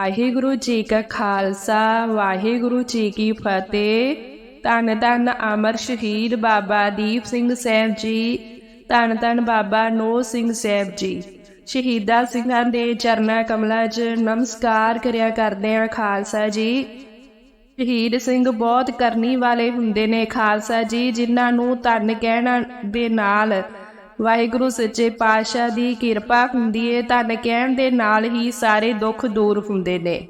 ਵਾਹਿਗੁਰੂ ਜੀ ਕਾ ਖਾਲਸਾ, ਵਾਹਿਗੁਰੂ ਜੀ ਕੀ ਫਤਿਹ। ਧੰਨ ਧੰਨ ਅਮਰ ਸ਼ਹੀਦ ਬਾਬਾ ਦੀਪ ਸਿੰਘ ਸਾਹਿਬ ਜੀ, ਧੰਨ ਧੰਨ ਬਾਬਾ ਨੋ ਸਿੰਘ ਸਾਹਿਬ ਜੀ। ਸ਼ਹੀਦਾਂ ਸਿੰਘਾਂ ਦੇ ਚਰਨਾਂ ਕਮਲਾਂ 'ਚ ਨਮਸਕਾਰ ਕਰਿਆ ਕਰਦੇ ਆ ਖਾਲਸਾ ਜੀ। ਸ਼ਹੀਦ ਸਿੰਘ ਬਹੁਤ ਕਰਨੀ ਵਾਲੇ ਹੁੰਦੇ ਨੇ ਖਾਲਸਾ ਜੀ, ਜਿਨ੍ਹਾਂ ਨੂੰ ਧੰਨ ਕਹਿਣ ਦੇ ਨਾਲ ਵਾਹਿਗੁਰੂ ਸੱਚੇ ਪਾਤਸ਼ਾਹ ਦੀ ਕਿਰਪਾ ਹੁੰਦੀ ਏ, ਧੰਨ ਕਹਿਣ ਦੇ ਨਾਲ ਹੀ ਸਾਰੇ ਦੁੱਖ ਦੂਰ ਹੁੰਦੇ ਨੇ।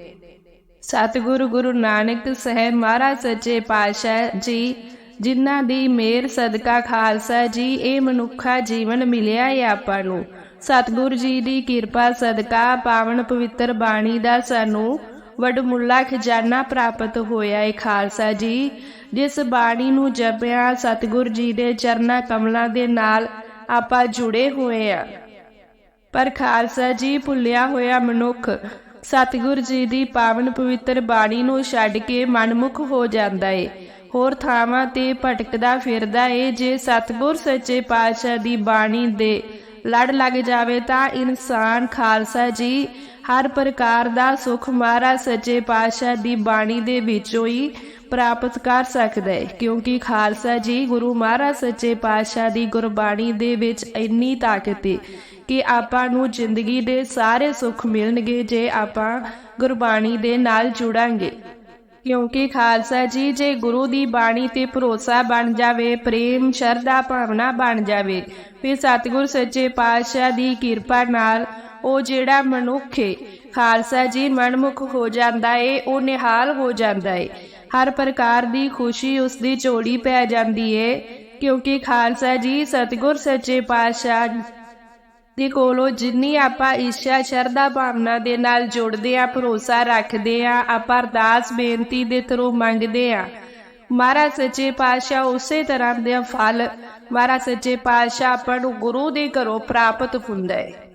ਸਤਿਗੁਰੂ ਗੁਰੂ ਨਾਨਕ ਸਾਹਿਬ ਮਹਾਰਾਜ ਸੱਚੇ ਪਾਤਸ਼ਾਹ ਜੀ, ਜਿਨ੍ਹਾਂ ਦੀ ਮਿਹਰ ਸਦਕਾ ਖਾਲਸਾ ਜੀ, ਇਹ ਮਨੁੱਖਾ ਜੀਵਨ ਮਿਲਿਆ ਹੈ ਆਪਾਂ ਨੂੰ। ਸਤਿਗੁਰੂ ਜੀ ਦੀ ਕਿਰਪਾ ਸਦਕਾ ਪਾਵਨ ਪਵਿੱਤਰ ਬਾਣੀ ਦਾ ਸਾਨੂੰ ਵਡਮੁੱਲਾ ਖਜ਼ਾਨਾ ਪ੍ਰਾਪਤ ਹੋਇਆ ਹੈ ਖਾਲਸਾ ਜੀ, ਜਿਸ ਬਾਣੀ ਨੂੰ ਜਪਿਆ ਸਤਿਗੁਰੂ ਜੀ ਦੇ ਚਰਨਾਂ ਕਮਲਾਂ ਦੇ ਨਾਲ ਆਪਾਂ ਜੁੜੇ ਹੋਏ ਆ। ਪਰ ਖਾਲਸਾ ਜੀ ਭੁੱਲਿਆ ਹੋਇਆ ਮਨੁੱਖ ਸਤਿਗੁਰੂ ਜੀ ਦੀ ਪਾਵਨ ਪਵਿੱਤਰ ਬਾਣੀ ਨੂੰ ਛੱਡ ਕੇ ਮਨਮੁਖ ਹੋ ਜਾਂਦਾ ਏ। ਹੋਰ ਥਾਵਾਂ ਤੇ ਭਟਕਦਾ ਫਿਰਦਾ ਏ ਜੇ ਸਤਿਗੁਰ ਸੱਚੇ ਪਾਤਸ਼ਾਹ ਦੀ ਬਾਣੀ ਦੇ ਲੜ ਲੱਗ ਜਾਵੇ ਤਾਂ ਇਨਸਾਨ ਖਾਲਸਾ ਜੀ ਹਰ ਪ੍ਰਕਾਰ ਦਾ ਸੁਖ ਮਹਾਰਾਜ ਸੱਚੇ ਪਾਤਸ਼ਾਹ ਦੀ ਬਾਣੀ ਦੇ ਵਿੱਚੋਂ ਹੀ ਪ੍ਰਾਪਤ ਕਰ ਸਕਦਾ ਹੈ। ਕਿਉਂਕਿ ਖਾਲਸਾ ਜੀ ਗੁਰੂ ਮਹਾਰਾਜ ਸੱਚੇ ਪਾਤਸ਼ਾਹ ਦੀ ਗੁਰਬਾਣੀ ਦੇ ਵਿੱਚ ਇੰਨੀ ਤਾਕਤ ਹੈ ਕਿ ਆਪਾਂ ਨੂੰ ਜ਼ਿੰਦਗੀ ਦੇ ਸਾਰੇ ਸੁੱਖ ਮਿਲਣਗੇ ਜੇ ਆਪਾਂ ਗੁਰਬਾਣੀ ਦੇ ਨਾਲ ਜੁੜਾਂਗੇ। ਕਿਉਂਕਿ ਖਾਲਸਾ ਜੀ ਜੇ ਗੁਰੂ ਦੀ ਬਾਣੀ ਤੇ ਭਰੋਸਾ ਬਣ ਜਾਵੇ, ਪ੍ਰੇਮ, ਸ਼ਰਧਾ, ਭਾਵਨਾ ਬਣ ਜਾਵੇ, ਫਿਰ ਸਤਿਗੁਰ ਸੱਚੇ ਪਾਤਸ਼ਾਹ ਦੀ ਕਿਰਪਾ ਨਾਲ ਉਹ ਜਿਹੜਾ ਮਨੁੱਖ ਏ, ਖਾਲਸਾ ਜੀ ਮਨਮੁਖ ਹੋ ਜਾਂਦਾ ਏ, ਉਹ ਨਿਹਾਲ ਹੋ ਜਾਂਦਾ ਏ। ਹਰ ਪ੍ਰਕਾਰ ਦੀ ਖੁਸ਼ੀ ਉਸ ਦੀ ਝੋਲੀ ਪੈ ਜਾਂਦੀ ਏ, ਕਿਉਂਕਿ ਖਾਲਸਾ ਜੀ ਸਤਿਗੁਰ ਸੱਚੇ ਪਾਤਸ਼ਾਹ ਦੇ ਕੋਲੋਂ ਜਿੰਨੀ ਆਪਾਂ ਇੱਛਾ ਸ਼ਰਧਾ ਭਾਵਨਾ ਦੇ ਨਾਲ ਜੁੜਦੇ ਆ, ਭਰੋਸਾ ਰੱਖਦੇ ਆ, ਆਪਾਂ ਅਰਦਾਸ ਬੇਨਤੀ ਦੇ ਥਰੂ ਮੰਗਦੇ ਆ। ਮਹਾਰਾਜ ਸੱਚੇ ਪਾਤਸ਼ਾਹ ਉਸੇ ਤਰ੍ਹਾਂ ਦੇ ਫਲ, ਮਹਾਰਾਜ ਸੱਚੇ ਪਾਤਸ਼ਾਹ ਆਪਾਂ ਨੂੰ ਗੁਰੂ ਦੇ ਘਰੋਂ ਪ੍ਰਾਪਤ ਹੁੰਦਾ ਹੈ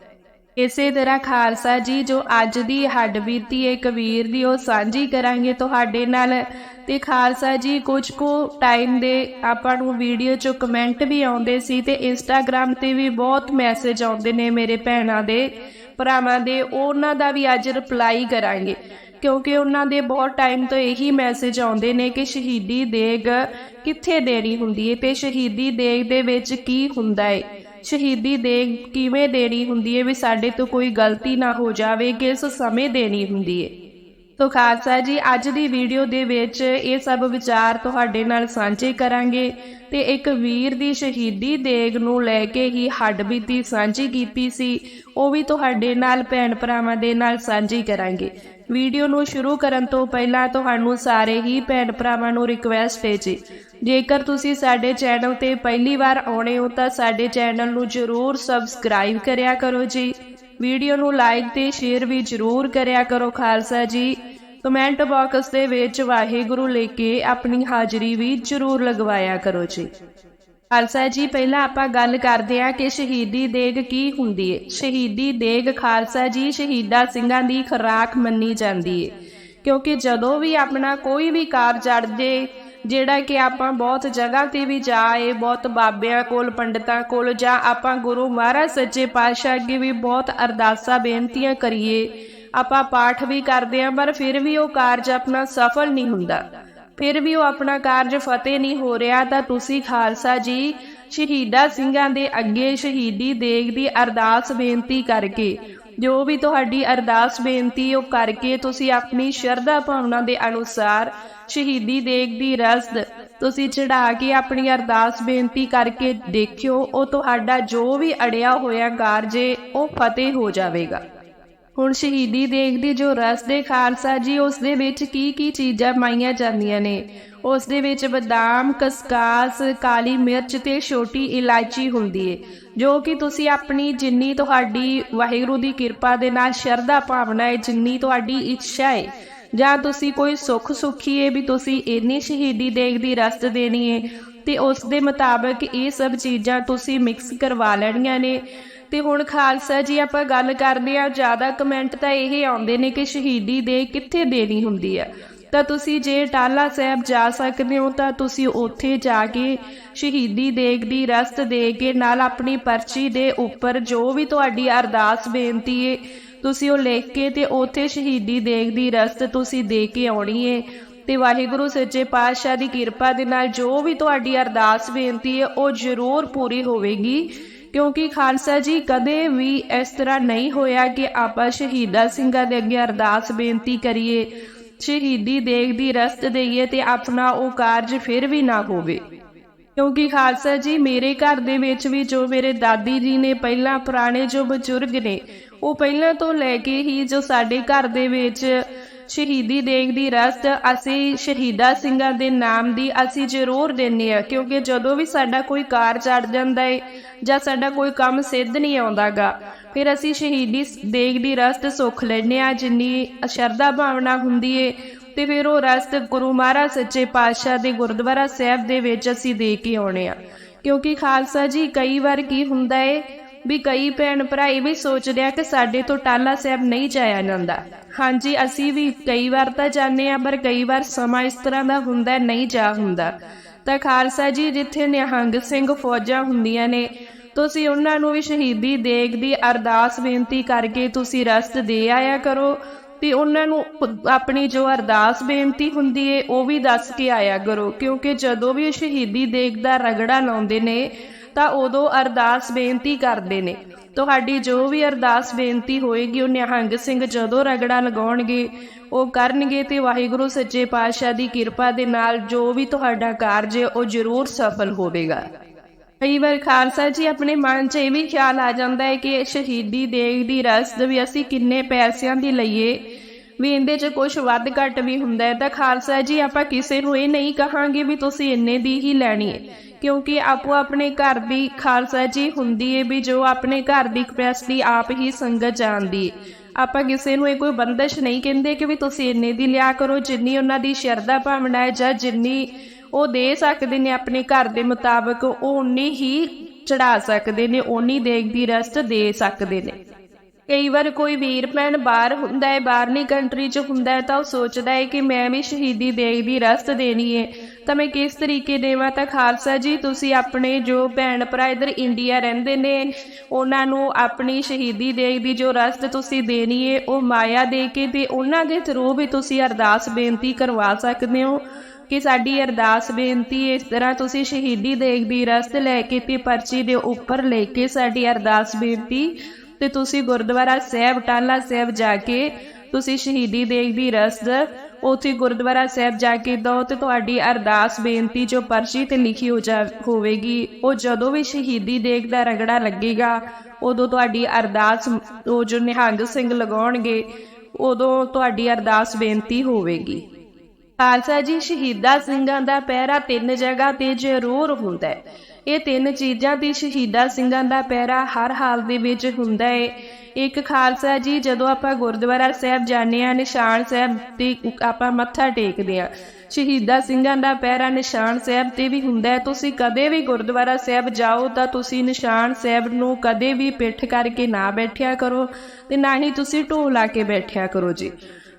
ਇਸੇ ਤਰ੍ਹਾਂ ਖਾਲਸਾ ਜੀ ਜੋ ਅੱਜ ਦੀ ਹੱਡ ਬੀਤੀ ਹੈ ਕਬੀਰ ਦੀ, ਉਹ ਸਾਂਝੀ ਕਰਾਂਗੇ ਤੁਹਾਡੇ ਨਾਲ। ਤੇ ਖਾਲਸਾ ਜੀ, ਕੁਝ ਕੁ ਟਾਈਮ ਦੇ ਆਪਾਂ ਨੂੰ ਵੀਡੀਓ 'ਚ ਕਮੈਂਟ ਵੀ ਆਉਂਦੇ ਸੀ ਤੇ ਇੰਸਟਾਗ੍ਰam ਤੇ ਵੀ ਬਹੁਤ ਮੈਸੇਜ ਆਉਂਦੇ ਨੇ ਮੇਰੇ ਭੈਣਾਂ ਦੇ, ਭਰਾਵਾਂ ਦੇ, ਉਹਨਾਂ ਦਾ ਵੀ ਅੱਜ ਰਿਪਲਾਈ ਕਰਾਂਗੇ। ਕਿਉਂਕਿ ਉਹਨਾਂ ਦੇ ਬਹੁਤ ਟਾਈਮ ਤੋਂ ਇਹੀ ਮੈਸੇਜ ਆਉਂਦੇ ਨੇ ਕਿ ਸ਼ਹੀਦੀ ਦੇਗ ਕਿੱਥੇ ਦੇਣੀ ਹੁੰਦੀ ਹੈ ਤੇ ਸ਼ਹੀਦੀ ਦੇਗ ਦੇ ਵਿੱਚ ਕੀ ਹੁੰਦਾ ਏ। ਸ਼ਹੀਦੀ ਦੇਗ ਕਿਵੇਂ ਦੇਣੀ ਹੁੰਦੀ ਹੈ ਵੀ ਸਾਡੇ ਤੋਂ ਕੋਈ ਗਲਤੀ ਨਾ ਹੋ ਜਾਵੇ, ਕਿਸ ਸਮੇਂ ਦੇਣੀ ਹੁੰਦੀ ਹੈ ਤੋ ਖਾਲਸਾ ਜੀ, ਅੱਜ ਦੀ ਵੀਡੀਓ ਦੇ ਵਿੱਚ ਇਹ ਸਭ ਵਿਚਾਰ ਤੁਹਾਡੇ ਨਾਲ ਸਾਂਝੇ ਕਰਾਂਗੇ ਤੇ ਇੱਕ ਵੀਰ ਦੀ ਸ਼ਹੀਦੀ ਦੇਗ ਨੂੰ ਲੈ ਕੇ ਹੀ ਹੱਡਬੀਤੀ ਸਾਂਝੀ ਕੀਤੀ ਸੀ, ਉਹ ਵੀ ਤੁਹਾਡੇ ਨਾਲ, ਭੈਣ ਭਰਾਵਾਂ ਦੇ ਨਾਲ ਸਾਂਝੀ ਕਰਾਂਗੇ। ਵੀਡੀਓ ਨੂੰ ਸ਼ੁਰੂ ਕਰਨ ਤੋਂ ਪਹਿਲਾਂ ਤੁਹਾਨੂੰ ਸਾਰੇ ਹੀ ਭੈਣ ਭਰਾਵਾਂ ਨੂੰ ਰਿਕਵੈਸਟ ਹੈ ਜੀ। ਜੇਕਰ ਤੁਸੀਂ ਸਾਡੇ ਚੈਨਲ ਤੇ ਪਹਿਲੀ ਵਾਰ ਆਉਣੇ ਹੋ ਤਾਂ ਸਾਡੇ ਚੈਨਲ ਨੂੰ ਜਰੂਰ ਸਬਸਕ੍ਰਾਈਬ ਕਰਿਆ ਕਰੋ ਜੀ। ਵੀਡੀਓ ਨੂੰ ਲਾਈਕ ਤੇ ਸ਼ੇਅਰ ਵੀ ਜਰੂਰ ਕਰਿਆ ਕਰੋ, ਖਾਲਸਾ ਜੀ। ਕਮੈਂਟ ਬਾਕਸ ਦੇ ਵਿੱਚ ਵਾਹਿਗੁਰੂ ਲਿਖ ਕੇ ਆਪਣੀ ਹਾਜ਼ਰੀ ਵੀ ਜਰੂਰ ਲਗਵਾਇਆ ਕਰੋ ਜੀ। ਖਾਲਸਾ ਜੀ, ਪਹਿਲਾਂ ਆਪਾਂ ਗੱਲ ਕਰਦੇ ਹਾਂ ਕਿ ਸ਼ਹੀਦੀ ਦੇਗ ਕੀ ਹੁੰਦੀ ਹੈ ਸ਼ਹੀਦੀ ਦੇਗ ਖਾਲਸਾ ਜੀ, ਸ਼ਹੀਦਾਂ ਸਿੰਘਾਂ ਦੀ ਖੁਰਾਕ ਮੰਨੀ ਜਾਂਦੀ ਹੈ ਕਿਉਂਕਿ ਜਦੋਂ ਵੀ ਆਪਣਾ ਕੋਈ ਵੀ ਕਾਰਜ ਅੜਦੇ ਜਿਹੜਾ ਕਿ ਆਪਾਂ ਬਹੁਤ ਜਗ੍ਹਾ ਤੇ ਵੀ ਜਾਏ, ਬਹੁਤ ਬਾਬਿਆਂ ਕੋਲ, ਪੰਡਤਾਂ ਕੋਲ, ਜਾਂ ਆਪਾਂ ਗੁਰੂ ਮਹਾਰਾਜ, ਸੱਚੇ ਪਾਤਸ਼ਾਹ ਅੱਗੇ ਵੀ ਬਹੁਤ ਅਰਦਾਸਾਂ, ਬੇਨਤੀਆਂ ਕਰੀਏ, ਆਪਾਂ ਪਾਠ ਵੀ ਕਰਦੇ ਆਂ ਪਰ ਫਿਰ ਵੀ ਉਹ ਕਾਰਜ ਆਪਣਾ ਸਫਲ ਨਹੀਂ ਹੁੰਦਾ। ਫਿਰ ਵੀ ਉਹ ਆਪਣਾ ਕਾਰਜ ਫਤਿਹ ਨਹੀਂ ਹੋ ਰਿਹਾ, ਤਾਂ ਤੁਸੀਂ ਖਾਲਸਾ ਜੀ ਸ਼ਹੀਦਾ ਸਿੰਘਾਂ ਦੇ ਅੱਗੇ ਸ਼ਹੀਦੀ ਦੇਗ ਦੀ ਅਰਦਾਸ ਬੇਨਤੀ ਕਰਕੇ, ਜੋ ਵੀ ਤੁਹਾਡੀ ਅਰਦਾਸ ਬੇਨਤੀ ਉਹ ਕਰਕੇ ਤੁਸੀਂ ਆਪਣੀ ਸ਼ਰਧਾ ਭਾਵਨਾ ਦੇ ਅਨੁਸਾਰ ਸ਼ਹੀਦੀ ਦੇਗ ਦੀ ਰਸਦ ਤੁਸੀਂ ਚੜਾ ਕੇ ਆਪਣੀ ਅਰਦਾਸ ਬੇਨਤੀ ਕਰਕੇ ਦੇਖਿਓ, ਉਹ ਤੁਹਾਡਾ ਜੋ ਵੀ ਅੜਿਆ ਹੋਇਆ ਕਾਰਜ ਏ ਉਹ ਫਤਿਹ ਹੋ ਜਾਵੇਗਾ। ਹੁਣ ਸ਼ਹੀਦੀ ਦੇਗ ਦੀ ਜੋ ਰਸ ਦੇ ਖਾਲਸਾ ਜੀ, ਉਸ ਦੇ ਵਿੱਚ ਕੀ ਕੀ ਚੀਜ਼ਾਂ ਪਾਈਆਂ ਜਾਂਦੀਆਂ ਨੇ? ਉਸ ਦੇ ਵਿੱਚ ਬਦਾਮ, ਕਸਕਾਸ, ਕਾਲੀ ਮਿਰਚ ਤੇ ਛੋਟੀ ਇਲਾਇਚੀ ਹੁੰਦੀ ਏ, ਜੋ ਕਿ ਤੁਸੀਂ ਆਪਣੀ ਜਿੰਨੀ ਤੁਹਾਡੀ ਵਾਹਿਗੁਰੂ ਦੀ ਕਿਰਪਾ ਦੇ ਨਾਲ ਸ਼ਰਧਾ ਭਾਵਨਾ ਹੈ ਜਿੰਨੀ ਤੁਹਾਡੀ ਇੱਛਾ ਹੈ ਜਾਂ ਤੁਸੀਂ ਕੋਈ ਸੁੱਖ ਸੁਖੀ ਹੈ ਵੀ ਤੁਸੀਂ ਇੰਨੀ ਸ਼ਹੀਦੀ ਦੇਗ ਦੀ ਰਸਤ ਦੇਣੀ ਹੈ ਤੇ ਉਸ ਦੇ ਮੁਤਾਬਕ ਇਹ ਸਭ ਚੀਜ਼ਾਂ ਤੁਸੀਂ ਮਿਕਸ ਕਰਵਾ ਲੈਣੀਆਂ ਨੇ। ਤੇ ਹੁਣ ਖਾਲਸਾ ਜੀ, ਆਪਾਂ ਗੱਲ ਕਰਦੇ ਆ ਜ਼ਿਆਦਾ ਕਮੈਂਟ ਤਾਂ ਇਹ ਆਉਂਦੇ ਨੇ ਕਿ ਸ਼ਹੀਦੀ ਦੇ ਕਿੱਥੇ ਦੇਣੀ ਹੁੰਦੀ ਆ। ਤਾਂ ਤੁਸੀਂ ਜੇ ਟਾਲਾ ਸਾਹਿਬ ਜਾ ਸਕਦੇ ਹੋ, ਤਾਂ ਤੁਸੀਂ ਉੱਥੇ ਜਾ ਕੇ ਸ਼ਹੀਦੀ ਦੇਗ ਦੀ ਰਸਤ ਦੇ ਕੇ ਨਾਲ ਆਪਣੀ ਪਰਚੀ ਦੇ ਉੱਪਰ ਜੋ ਵੀ ਤੁਹਾਡੀ ਅਰਦਾਸ ਬੇਨਤੀ ਏ, ਤੁਸੀਂ ਉਹ ਲਿਖ ਕੇ ਤੇ ਉੱਥੇ ਸ਼ਹੀਦੀ ਦੇਗ ਦੀ ਰਸਤ ਤੁਸੀਂ ਦੇ ਕੇ ਆਉਣੀ ਏ। ਤੇ ਵਾਹਿਗੁਰੂ, ਸੱਚੇ ਪਾਤਸ਼ਾਹ ਦੀ ਕਿਰਪਾ ਦੇ ਨਾਲ ਜੋ ਵੀ ਤੁਹਾਡੀ ਅਰਦਾਸ ਬੇਨਤੀ ਹੈ ਉਹ ਜ਼ਰੂਰ ਪੂਰੀ ਹੋਵੇਗੀ। ਕਿਉਂਕਿ ਖਾਲਸਾ ਜੀ ਕਦੇ ਵੀ ਇਸ ਤਰ੍ਹਾਂ ਨਹੀਂ ਹੋਇਆ ਕਿ ਆਪਾਂ ਸ਼ਹੀਦਾ ਸਿੰਘਾਂ ਦੇ ਅੱਗੇ ਅਰਦਾਸ ਬੇਨਤੀ ਕਰੀਏ, ਸ਼ਹੀਦੀ ਦੇਗ ਦੀ ਰਸਤ ਦੇਈਏ ਤੇ ਆਪਣਾ ਉਹ ਕਾਰਜ ਫਿਰ ਵੀ ਨਾ ਹੋਵੇ। ਕਿਉਂਕਿ ਖਾਲਸਾ ਜੀ ਮੇਰੇ ਘਰ ਦੇ ਵਿੱਚ ਵੀ ਜੋ ਮੇਰੇ ਦਾਦੀ ਜੀ ਨੇ ਪਹਿਲਾਂ, ਪੁਰਾਣੇ ਜੋ ਬਜ਼ੁਰਗ ਨੇ, ਉਹ ਪਹਿਲਾਂ ਤੋਂ ਲੈ ਕੇ ਹੀ ਜੋ ਸਾਡੇ ਘਰ ਦੇ ਵਿੱਚ ਸ਼ਹੀਦੀ ਦੇਗ ਦੀ ਰਸਤ ਅਸੀਂ ਸ਼ਹੀਦਾ ਸਿੰਘਾਂ ਦੇ ਨਾਮ ਦੀ ਅਸੀਂ ਜ਼ਰੂਰ ਦਿੰਨੇ ਆ ਕਿਉਂਕਿ ਜਦੋਂ ਵੀ ਸਾਡਾ ਕੋਈ ਕਾਰ ਚੜ ਜਾਂਦਾ ਹੈ ਜਾਂ ਸਾਡਾ ਕੋਈ ਕੰਮ ਸਿੱਧ ਨਹੀਂ ਆਉਂਦਾਗਾ, ਫਿਰ ਅਸੀਂ ਸ਼ਹੀਦੀ ਦੇਗ ਦੀ ਰਸਤ ਸੁੱਖ ਲੈਨੇ ਆ ਜਿੰਨੀ ਸ਼ਰਧਾ ਭਾਵਨਾ ਹੁੰਦੀ ਏ, ਤੇ ਫਿਰ ਉਹ ਰਸਤ ਗੁਰੂ ਮਹਾਰਾਜ ਸੱਚੇ ਪਾਤਸ਼ਾਹ ਦੇ ਗੁਰਦੁਆਰਾ ਸਾਹਿਬ ਦੇ ਵਿੱਚ ਅਸੀਂ ਦੇ ਕੇ ਆਉਣੇ ਆ ਕਿਉਂਕਿ ਖਾਲਸਾ ਜੀ ਕਈ ਵਾਰ ਕੀ ਹੁੰਦਾ ਏ ਵੀ ਕਈ ਭੈਣ ਭਰਾ ਇਹ ਵੀ ਸੋਚਦੇ ਆ ਕਿ ਸਾਡੇ ਤੋਂ ਟਾਲਾ ਸਾਹਿਬ ਨਹੀਂ ਜਾਇਆ ਜਾਂਦਾ। ਹਾਂਜੀ, ਅਸੀਂ ਵੀ ਕਈ ਵਾਰ ਤਾਂ ਜਾਂਦੇ ਆ, ਪਰ ਕਈ ਵਾਰ ਸਮਾਂ ਇਸ ਤਰ੍ਹਾਂ ਦਾ ਹੁੰਦਾ ਨਹੀਂ ਜਾ ਹੁੰਦਾ। ਤਾਂ ਖਾਲਸਾ ਜੀ, ਜਿੱਥੇ ਨਿਹੰਗ ਸਿੰਘ ਫੌਜਾਂ ਹੁੰਦੀਆਂ ਨੇ, ਤੁਸੀਂ ਉਹਨਾਂ ਨੂੰ ਵੀ ਸ਼ਹੀਦੀ ਦੇਗ ਦੀ ਅਰਦਾਸ ਬੇਨਤੀ ਕਰਕੇ ਤੁਸੀਂ ਰਸਤ ਦੇ ਆਇਆ ਕਰੋ, ਤੇ ਉਹਨਾਂ ਨੂੰ ਆਪਣੀ ਜੋ ਅਰਦਾਸ ਬੇਨਤੀ ਹੁੰਦੀ ਏ, ਉਹ ਵੀ ਦੱਸ ਕੇ ਆਇਆ ਕਰੋ। ਕਿਉਂਕਿ ਜਦੋਂ ਵੀ ਉਹ ਸ਼ਹੀਦੀ ਦੇਗ ਦਾ ਰਗੜਾ ਲਾਉਂਦੇ ਨੇ ਤਾਂ ਉਦੋਂ ਅਰਦਾਸ ਬੇਨਤੀ ਕਰਦੇ ਨੇ। ਤੁਹਾਡੀ ਜੋ ਵੀ ਅਰਦਾਸ ਬੇਨਤੀ ਹੋਏਗੀ, ਉਹ ਨਿਹੰਗ ਸਿੰਘ ਜਦੋਂ ਰਗੜਾ ਲਗਾਉਣਗੇ, ਉਹ ਕਰਨਗੇ ਤੇ ਵਾਹਿਗੁਰੂ ਸੱਚੇ ਪਾਤਸ਼ਾਹ ਦੀ ਕਿਰਪਾ ਦੇ ਨਾਲ ਜੋ ਵੀ ਤੁਹਾਡਾ ਕਾਰਜ ਹੈ, ਉਹ ਜ਼ਰੂਰ ਸਫਲ ਹੋਵੇਗਾ। ਕਈ ਵਾਰ ਖਾਲਸਾ ਜੀ ਆਪਣੇ ਮਨ 'ਚ ਇਹ ਵੀ ਖਿਆਲ ਆ ਜਾਂਦਾ ਹੈ ਕਿ ਸ਼ਹੀਦੀ ਦੇਗ ਦੀ ਰਸਦ ਵੀ ਅਸੀਂ ਕਿੰਨੇ ਪੈਸਿਆਂ ਦੀ ਲਈਏ, ਵੀ ਇਹਦੇ 'ਚ ਕੁਝ ਵੱਧ ਘੱਟ ਵੀ ਹੁੰਦਾ ਹੈ। ਤਾਂ ਖਾਲਸਾ ਜੀ ਆਪਾਂ ਕਿਸੇ ਨੂੰ ਇਹ ਨਹੀਂ ਕਹਾਂਗੇ ਵੀ ਤੁਸੀਂ ਇੰਨੇ ਦੀ ਹੀ ਲੈਣੀ ਹੈ। ਕਿਉਂਕਿ ਆਪੋ ਆਪਣੇ ਘਰ ਦੀ ਖਾਲਸਾ ਜੀ ਹੁੰਦੀ ਹੈ ਵੀ ਜੋ ਆਪਣੇ ਘਰ ਦੀ ਕਪੈਸਿਟੀ ਆਪ ਹੀ ਸੰਗਤ ਜਾਣਦੀ ਆਪਾਂ ਕਿਸੇ ਨੂੰ ਇਹ ਕੋਈ ਬੰਦਸ਼ ਨਹੀਂ ਕਹਿੰਦੇ ਕਿ ਵੀ ਤੁਸੀਂ ਇੰਨੇ ਦੀ ਲਿਆ ਕਰੋ, ਜਿੰਨੀ ਉਹਨਾਂ ਦੀ ਸ਼ਰਧਾ ਭਾਵਨਾ ਹੈ ਜਾਂ ਜਿੰਨੀ ਉਹ ਦੇ ਸਕਦੇ ਨੇ ਆਪਣੇ ਘਰ ਦੇ ਮੁਤਾਬਕ, ਉਹ ਉਨੀ ਹੀ ਚੜਾ ਸਕਦੇ ਨੇ ਉਨੀ ਦੇਗ ਦੀ ਰਸਤ ਦੇ ਸਕਦੇ ਨੇ। ਕਈ ਵਾਰ ਕੋਈ ਵੀਰ ਭੈਣ ਬਾਹਰ ਹੁੰਦਾ ਹੈ ਬਾਹਰਲੀ ਕੰਟਰੀ 'ਚ ਹੁੰਦਾ ਹੈ, ਤਾਂ ਉਹ ਸੋਚਦਾ ਹੈ ਕਿ ਮੈਂ ਵੀ ਸ਼ਹੀਦੀ ਦੇਗ ਦੀ ਰਸਤ ਦੇਣੀ ਹੈ। ਤਾਂ ਮੈਂ ਕਿਸ ਤਰੀਕੇ ਦੇਵਾਂ? ਤਾਂ ਖਾਲਸਾ ਜੀ, ਤੁਸੀਂ ਆਪਣੇ ਜੋ ਭੈਣ ਭਰਾ ਇਧਰ ਇੰਡੀਆ ਰਹਿੰਦੇ ਨੇ, ਉਹਨਾਂ ਨੂੰ ਆਪਣੀ ਸ਼ਹੀਦੀ ਦੇਗ ਦੀ ਜੋ ਰਸਤ ਤੁਸੀਂ ਦੇਣੀ ਹੈ, ਉਹ ਮਾਇਆ ਦੇ ਕੇ ਤੇ ਉਹਨਾਂ ਦੇ ਥਰੂ ਵੀ ਤੁਸੀਂ ਅਰਦਾਸ ਬੇਨਤੀ ਕਰਵਾ ਸਕਦੇ ਹੋ ਕਿ ਸਾਡੀ ਅਰਦਾਸ ਬੇਨਤੀ ਇਸ ਤਰ੍ਹਾਂ ਤੁਸੀਂ ਸ਼ਹੀਦੀ ਦੇਗ ਦੀ ਰਸਤ ਲੈ ਕੇ ਤੇ ਪਰਚੀ ਦੇ ਉੱਪਰ ਲੈ ਕੇ ਸਾਡੀ ਅਰਦਾਸ ਬੇਨਤੀ ਤੇ ਤੁਸੀਂ ਗੁਰਦੁਆਰਾ ਸਾਹਿਬ ਟਾਲਾ ਸਾਹਿਬ ਜਾ ਕੇ ਤੁਸੀਂ ਸ਼ਹੀਦੀ ਦੇਗ ਦੀ ਰਸਦ, ਉੱਥੇ ਗੁਰਦੁਆਰਾ ਸਾਹਿਬ ਜਾ ਕੇ ਦੋ ਤੇ ਤੁਹਾਡੀ ਅਰਦਾਸ ਬੇਨਤੀ ਜੋ ਪਰਚੀ ਤੇ ਲਿਖੀ ਹੋ ਜਾ, ਹੋਵੇਗੀ, ਉਹ ਜਦੋਂ ਵੀ ਸ਼ਹੀਦੀ ਦੇਗ ਦਾ ਰਗੜਾ ਲੱਗੇਗਾ, ਉਦੋਂ ਤੁਹਾਡੀ ਅਰਦਾਸ, ਉਹ ਜੋ ਨਿਹੰਗ ਸਿੰਘ ਲਗਾਉਣਗੇ, ਉਦੋਂ ਤੁਹਾਡੀ ਅਰਦਾਸ ਬੇਨਤੀ ਹੋਵੇਗੀ। ਖਾਲਸਾ ਜੀ ਸ਼ਹੀਦਾਂ ਸਿੰਘਾਂ ਦਾ ਪਹਿਰਾ ਤਿੰਨ ਜਗ੍ਹਾ ਤੇ ਜ਼ਰੂਰ ਹੁੰਦਾ ਹੈ। ਇਹ ਤਿੰਨ ਚੀਜ਼ਾਂ ਦੀ ਸ਼ਹੀਦਾ ਸਿੰਘਾਂ ਦਾ ਪਹਿਰਾ ਹਰ ਹਾਲ ਦੇ ਵਿੱਚ ਹੁੰਦਾ ਹੈ। ਇੱਕ ਖਾਲਸਾ ਜੀ ਜਦੋਂ ਆਪਾਂ ਗੁਰਦੁਆਰਾ ਸਾਹਿਬ ਜਾਂਦੇ ਆ ਨਿਸ਼ਾਨ ਸਾਹਿਬ ਤੇ ਆਪਾਂ ਮੱਥਾ ਟੇਕਦੇ ਆ ਸ਼ਹੀਦਾ ਸਿੰਘਾਂ ਦਾ ਪਹਿਰਾ ਨਿਸ਼ਾਨ ਸਾਹਿਬ ਤੇ ਵੀ ਹੁੰਦਾ ਹੈ। ਤੁਸੀਂ ਕਦੇ ਵੀ ਗੁਰਦੁਆਰਾ ਸਾਹਿਬ ਜਾਓ ਤਾਂ ਤੁਸੀਂ ਨਿਸ਼ਾਨ ਸਾਹਿਬ ਨੂੰ ਕਦੇ ਵੀ ਪਿੱਠ ਕਰਕੇ ਨਾ ਬੈਠਿਆ ਕਰੋ ਤੇ ਨਾ ਹੀ ਤੁਸੀਂ ਢੋਲ ਲਾ ਕੇ ਬੈਠਿਆ ਕਰੋ ਜੀ।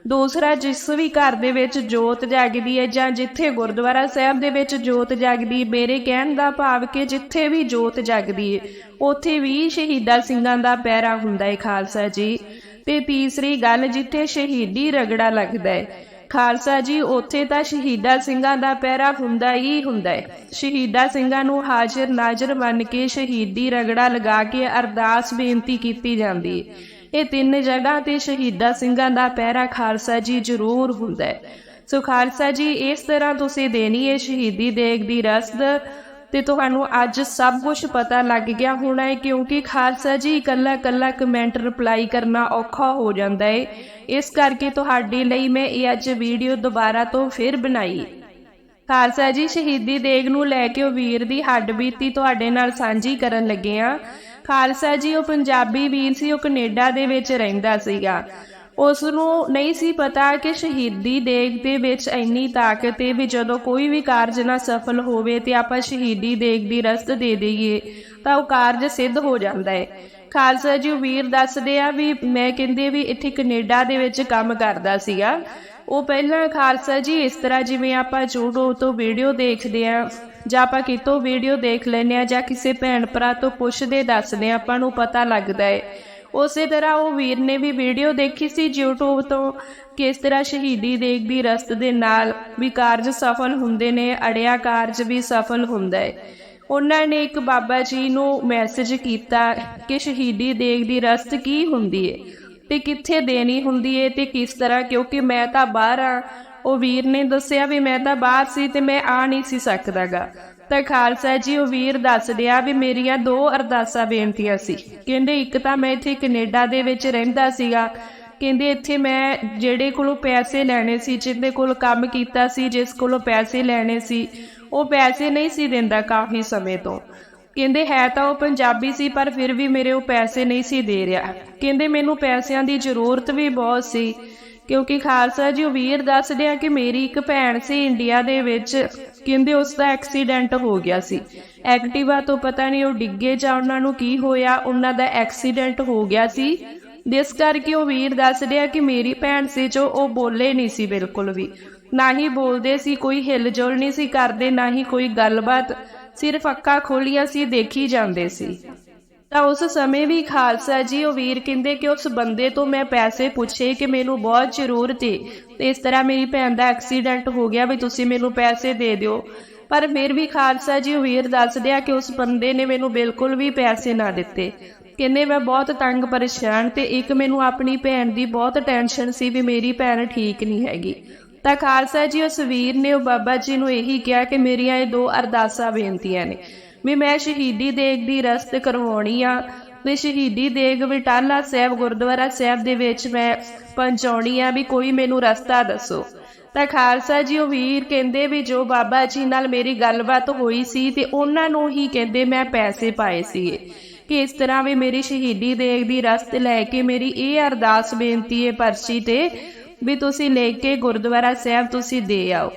ਦੂਸਰਾ ਜਿਸ ਵੀ ਘਰ ਦੇ ਵਿੱਚ ਜੋਤ ਜਗਦੀ ਹੈ ਜਾਂ ਜਿੱਥੇ ਗੁਰਦੁਆਰਾ ਸਾਹਿਬ ਦੇ ਵਿੱਚ ਜੋਤ ਜਗਦੀ, ਮੇਰੇ ਕਹਿਣ ਦਾ ਭਾਵ ਕਿ ਜਿੱਥੇ ਵੀ ਜੋਤ ਜਗਦੀ ਹੈ ਉੱਥੇ ਵੀ ਸ਼ਹੀਦਾਂ ਸਿੰਘਾਂ ਦਾ ਪੈਰਾ ਹੁੰਦਾ ਹੈ ਖਾਲਸਾ ਜੀ। ਤੇ ਤੀਸਰੀ ਗੱਲ, ਜਿੱਥੇ ਸ਼ਹੀਦੀ ਰਗੜਾ ਲੱਗਦਾ ਹੈ ਖਾਲਸਾ ਜੀ, ਉੱਥੇ ਤਾਂ ਸ਼ਹੀਦਾ ਸਿੰਘਾਂ ਦਾ ਪਹਿਰਾ ਹੁੰਦਾ ਹੀ ਹੁੰਦਾ ਹੈ ਸ਼ਹੀਦਾ ਸਿੰਘਾਂ ਨੂੰ ਹਾਜ਼ਰ ਨਾਜ਼ਰ ਮੰਨ ਕੇ ਸ਼ਹੀਦੀ ਰਗੜਾ ਲਗਾ ਕੇ ਅਰਦਾਸ ਬੇਨਤੀ ਕੀਤੀ ਜਾਂਦੀ ਹੈ ਇਹ ਤਿੰਨ ਜਗ੍ਹਾ ਤੇ ਸ਼ਹੀਦਾ ਸਿੰਘਾਂ ਦਾ ਪਹਿਰਾ ਖਾਲਸਾ ਜੀ ਜ਼ਰੂਰ ਹੁੰਦਾ ਹੈ। ਸੋ ਖਾਲਸਾ ਜੀ, ਇਸ ਤਰ੍ਹਾਂ ਤੁਸੀਂ ਦੇਣੀ ਹੈ ਸ਼ਹੀਦੀ ਦੇਗ ਦੀ ਰਸਦ ਤੇ ਤੁਹਾਨੂੰ ਅੱਜ ਸਭ ਕੁਝ ਪਤਾ ਲੱਗ ਗਿਆ ਹੋਣਾ ਹੈ ਕਿਉਂਕਿ ਖਾਲਸਾ ਜੀ ਇਕੱਲਾ ਇਕੱਲਾ ਕਮੈਂਟ ਰਿਪਲਾਈ ਕਰਨਾ ਔਖਾ ਹੋ ਜਾਂਦਾ ਹੈ। ਇਸ ਕਰਕੇ ਤੁਹਾਡੇ ਲਈ ਮੈਂ ਇਹ ਅੱਜ ਵੀਡੀਓ ਦੁਬਾਰਾ ਤੋਂ ਫਿਰ ਬਣਾਈ। ਖਾਲਸਾ ਜੀ, ਸ਼ਹੀਦੀ ਦੇਗ ਨੂੰ ਲੈ ਕੇ ਉਹ ਵੀਰ ਦੀ ਹੱਡ ਬੀਤੀ ਤੁਹਾਡੇ ਨਾਲ ਸਾਂਝੀ ਕਰਨ ਲੱਗੇ ਆ ਖਾਲਸਾ ਜੀ, ਉਹ ਪੰਜਾਬੀ ਵੀਰ ਸੀ, ਉਹ ਕੈਨੇਡਾ ਦੇ ਵਿੱਚ ਰਹਿੰਦਾ ਸੀਗਾ। ਉਸ ਨੂੰ ਨਹੀਂ ਸੀ ਪਤਾ ਕਿ ਸ਼ਹੀਦੀ ਦੇਗ ਦੇ ਵਿੱਚ ਇੰਨੀ ਤਾਕਤ ਹੈ ਵੀ ਜਦੋਂ ਕੋਈ ਵੀ ਕਾਰਜ ਨਾ ਸਫਲ ਹੋਵੇ ਤੇ ਆਪਾਂ ਸ਼ਹੀਦੀ ਦੇਗ ਦੀ ਰਸਤ ਦੇ ਦਈਏ, ਤਾਂ ਉਹ ਕਾਰਜ ਸਿੱਧ ਹੋ ਜਾਂਦਾ ਹੈ ਖਾਲਸਾ ਜੀ ਵੀਰ ਦੱਸਦੇ ਆ ਵੀ ਮੈਂ ਕਹਿੰਦੇ ਵੀ ਇੱਥੇ ਕੈਨੇਡਾ ਦੇ ਵਿੱਚ ਕੰਮ ਕਰਦਾ ਸੀਗਾ। ਉਹ ਪਹਿਲਾਂ ਖਾਲਸਾ ਜੀ, ਇਸ ਤਰ੍ਹਾਂ ਜਿਵੇਂ ਆਪਾਂ YouTube ਤੋਂ ਵੀਡੀਓ ਦੇਖਦੇ ਆ ਜਾਂ ਆਪਾਂ ਕਿਤੋਂ ਵੀਡੀਓ ਦੇਖ ਲੈਨੇ ਆ ਜਾਂ ਕਿਸੇ ਭੈਣ ਭਰਾ ਤੋਂ ਪੁੱਛਦੇ ਦੱਸਦੇ ਆ ਆਪਾਂ ਨੂੰ ਪਤਾ ਲੱਗਦਾ ਹੈ। ਉਸੇ ਤਰ੍ਹਾਂ ਉਹ ਵੀਰ ਨੇ ਵੀ ਵੀਡੀਓ ਦੇਖੀ ਸੀ YouTube ਤੋਂ, ਕਿਸ ਤਰ੍ਹਾਂ ਸ਼ਹੀਦੀ ਦੇਗ ਦੀ ਰਸਤ ਦੇ ਨਾਲ ਵੀ ਕਾਰਜ ਸਫਲ ਹੁੰਦੇ ਨੇ, ਅੜਿਆ ਕਾਰਜ ਵੀ ਸਫਲ ਹੁੰਦਾ ਹੈ। ਉਹਨਾਂ ਨੇ ਇੱਕ ਬਾਬਾ ਜੀ ਨੂੰ ਮੈਸੇਜ ਕੀਤਾ ਕਿ ਸ਼ਹੀਦੀ ਦੇਗ ਦੀ ਰਸਤ ਕੀ ਹੁੰਦੀ ਹੈ? ਤੇ ਕਿੱਥੇ ਦੇਣੀ ਹੁੰਦੀ ਹੈ ਤੇ ਕਿਸ ਤਰ੍ਹਾਂ? ਕਿਉਂਕਿ ਮੈਂ ਤਾਂ ਬਾਹਰ ਆ ਉਹ ਵੀਰ ਨੇ ਦੱਸਿਆ ਵੀ ਮੈਂ ਤਾਂ ਬਾਹਰ ਸੀ ਤੇ ਮੈਂ ਆ ਨਹੀਂ ਸੀ ਸਕਦਾਗਾ। ਤਾਂ ਖਾਲਸਾ ਜੀ ਉਹ ਵੀਰ ਦੱਸ ਰਿਹਾ ਵੀ ਮੇਰੀਆਂ ਦੋ ਅਰਦਾਸਾਂ ਬੇਨਤੀਆਂ ਸੀ। ਕਹਿੰਦੇ ਇੱਕ ਤਾਂ ਮੈਂ ਇੱਥੇ ਕੈਨੇਡਾ ਦੇ ਵਿੱਚ ਰਹਿੰਦਾ ਸੀਗਾ। ਕਹਿੰਦੇ ਇੱਥੇ ਮੈਂ ਜਿਹੜੇ ਕੋਲੋਂ ਪੈਸੇ ਲੈਣੇ ਸੀ, ਜਿਹਦੇ ਕੋਲ ਕੰਮ ਕੀਤਾ ਸੀ, ਜਿਸ ਕੋਲੋਂ ਪੈਸੇ ਲੈਣੇ ਸੀ, ਉਹ ਪੈਸੇ ਨਹੀਂ ਸੀ ਦਿੰਦਾ ਕਾਫੀ ਸਮੇਂ ਤੋਂ। ਕਹਿੰਦੇ ਹੈ ਤਾਂ ਉਹ ਪੰਜਾਬੀ ਸੀ, ਪਰ ਫਿਰ ਵੀ ਮੇਰੇ ਉਹ ਪੈਸੇ ਨਹੀਂ ਸੀ ਦੇ ਰਿਹਾ। ਕਹਿੰਦੇ ਮੈਨੂੰ ਪੈਸਿਆਂ ਦੀ ਜ਼ਰੂਰਤ ਵੀ ਬਹੁਤ ਸੀ। ਕਿਉਂਕਿ ਖਾਲਸਾ ਜੀ ਉਹ ਵੀਰ ਦੱਸ ਰਿਹਾ ਕਿ ਮੇਰੀ ਇੱਕ ਭੈਣ ਸੀ ਇੰਡੀਆ ਦੇ ਵਿੱਚ, ਕਹਿੰਦੇ ਉਸ ਦਾ ਐਕਸੀਡੈਂਟ ਹੋ ਗਿਆ ਸੀ। ਐਕਟਿਵਾ ਤੋਂ ਪਤਾ ਨਹੀਂ ਉਹ ਡਿੱਗੇ ਜਾਂ ਉਹਨਾਂ ਨੂੰ ਕੀ ਹੋਇਆ, ਉਹਨਾਂ ਦਾ ਐਕਸੀਡੈਂਟ ਹੋ ਗਿਆ ਸੀ। ਜਿਸ ਕਰਕੇ ਉਹ ਵੀਰ ਦੱਸ ਰਿਹਾ ਕਿ ਮੇਰੀ ਭੈਣ ਸੀ ਜੋ ਉਹ ਬੋਲੇ ਨਹੀਂ ਸੀ ਬਿਲਕੁਲ ਵੀ। ਨਾ ਹੀ ਬੋਲਦੇ ਸੀ, ਕੋਈ ਹਿਲਜੁਲ ਨਹੀਂ ਸੀ ਕਰਦੇ, ਨਾ ਹੀ ਕੋਈ ਗੱਲਬਾਤ। ਸਿਰਫ ਅੱਖਾਂ ਖੋਲੀਆਂ ਸੀ, ਦੇਖੀ ਜਾਂਦੇ ਸੀ। ਤਾਂ ਉਸ ਸਮੇਂ ਵੀ ਖਾਲਸਾ ਜੀ ਉਹ ਵੀਰ ਕਹਿੰਦੇ ਕਿ ਉਸ ਬੰਦੇ ਤੋਂ ਮੈਂ ਪੈਸੇ ਪੁੱਛੇ ਕਿ ਮੈਨੂੰ ਬਹੁਤ ਜ਼ਰੂਰਤ ਏ। ਤੇ ਇਸ ਤਰ੍ਹਾਂ ਮੇਰੀ ਭੈਣ ਦਾ ਐਕਸੀਡੈਂਟ ਹੋ ਗਿਆ ਵੀ ਤੁਸੀਂ ਮੈਨੂੰ ਪੈਸੇ ਦੇ ਦਿਓ। ਪਰ ਫਿਰ ਵੀ ਖਾਲਸਾ ਜੀ ਵੀਰ ਦੱਸਦੇ ਆ ਕਿ ਉਸ ਬੰਦੇ ਨੇ ਮੈਨੂੰ ਬਿਲਕੁਲ ਵੀ ਪੈਸੇ ਨਾ ਦਿੱਤੇ। ਕਹਿੰਦੇ, ਮੈਂ ਬਹੁਤ ਤੰਗ ਪਰੇਸ਼ਾਨ ਤੇ ਇੱਕ ਮੈਨੂੰ ਆਪਣੀ ਭੈਣ ਦੀ ਬਹੁਤ ਟੈਨਸ਼ਨ ਸੀ ਵੀ ਮੇਰੀ ਭੈਣ ਠੀਕ ਨਹੀਂ ਹੈਗੀ। ਤਾਂ ਖਾਲਸਾ ਜੀ ਉਸ ਵੀਰ ਨੇ ਉਹ ਬਾਬਾ ਜੀ ਨੂੰ ਇਹੀ ਕਿਹਾ ਕਿ ਮੇਰੀਆਂ ਇਹ ਦੋ ਅਰਦਾਸਾਂ ਬੇਨਤੀਆਂ ਨੇ। ਵੀ ਮੈਂ ਸ਼ਹੀਦੀ ਦੇਗ ਦੀ ਰਸਤ ਕਰਵਾਉਣੀ ਆ। ਵੀ ਸ਼ਹੀਦੀ ਦੇਗ ਵਿਟਾਲਾ ਸਾਹਿਬ, ਗੁਰਦੁਆਰਾ ਸਾਹਿਬ ਦੇ ਵਿੱਚ ਮੈਂ ਪਹੁੰਚਾਉਣੀ ਆ ਵੀ ਕੋਈ ਮੈਨੂੰ ਰਸਤਾ ਦੱਸੋ। ਤਾਂ ਖਾਲਸਾ ਜੀ ਉਹ ਵੀਰ ਕਹਿੰਦੇ ਵੀ ਜੋ ਬਾਬਾ ਜੀ ਨਾਲ ਮੇਰੀ ਗੱਲਬਾਤ ਹੋਈ ਸੀ ਤੇ ਉਹਨਾਂ ਨੂੰ ਹੀ ਕਹਿੰਦੇ ਮੈਂ ਪੈਸੇ ਪਾਏ ਸੀਗੇ। ਕਿ ਇਸ ਤਰ੍ਹਾਂ ਵੀ ਮੇਰੀ ਸ਼ਹੀਦੀ ਦੇਗ ਦੀ ਰਸਤ ਲੈ ਕੇ ਮੇਰੀ ਇਹ ਅਰਦਾਸ ਬੇਨਤੀ ਹੈ ਪਰਚੀ ਤੇ ਵੀ ਤੁਸੀਂ ਲੈ ਕੇ ਗੁਰਦੁਆਰਾ ਸਾਹਿਬ ਤੁਸੀਂ ਦੇ ਆਓ।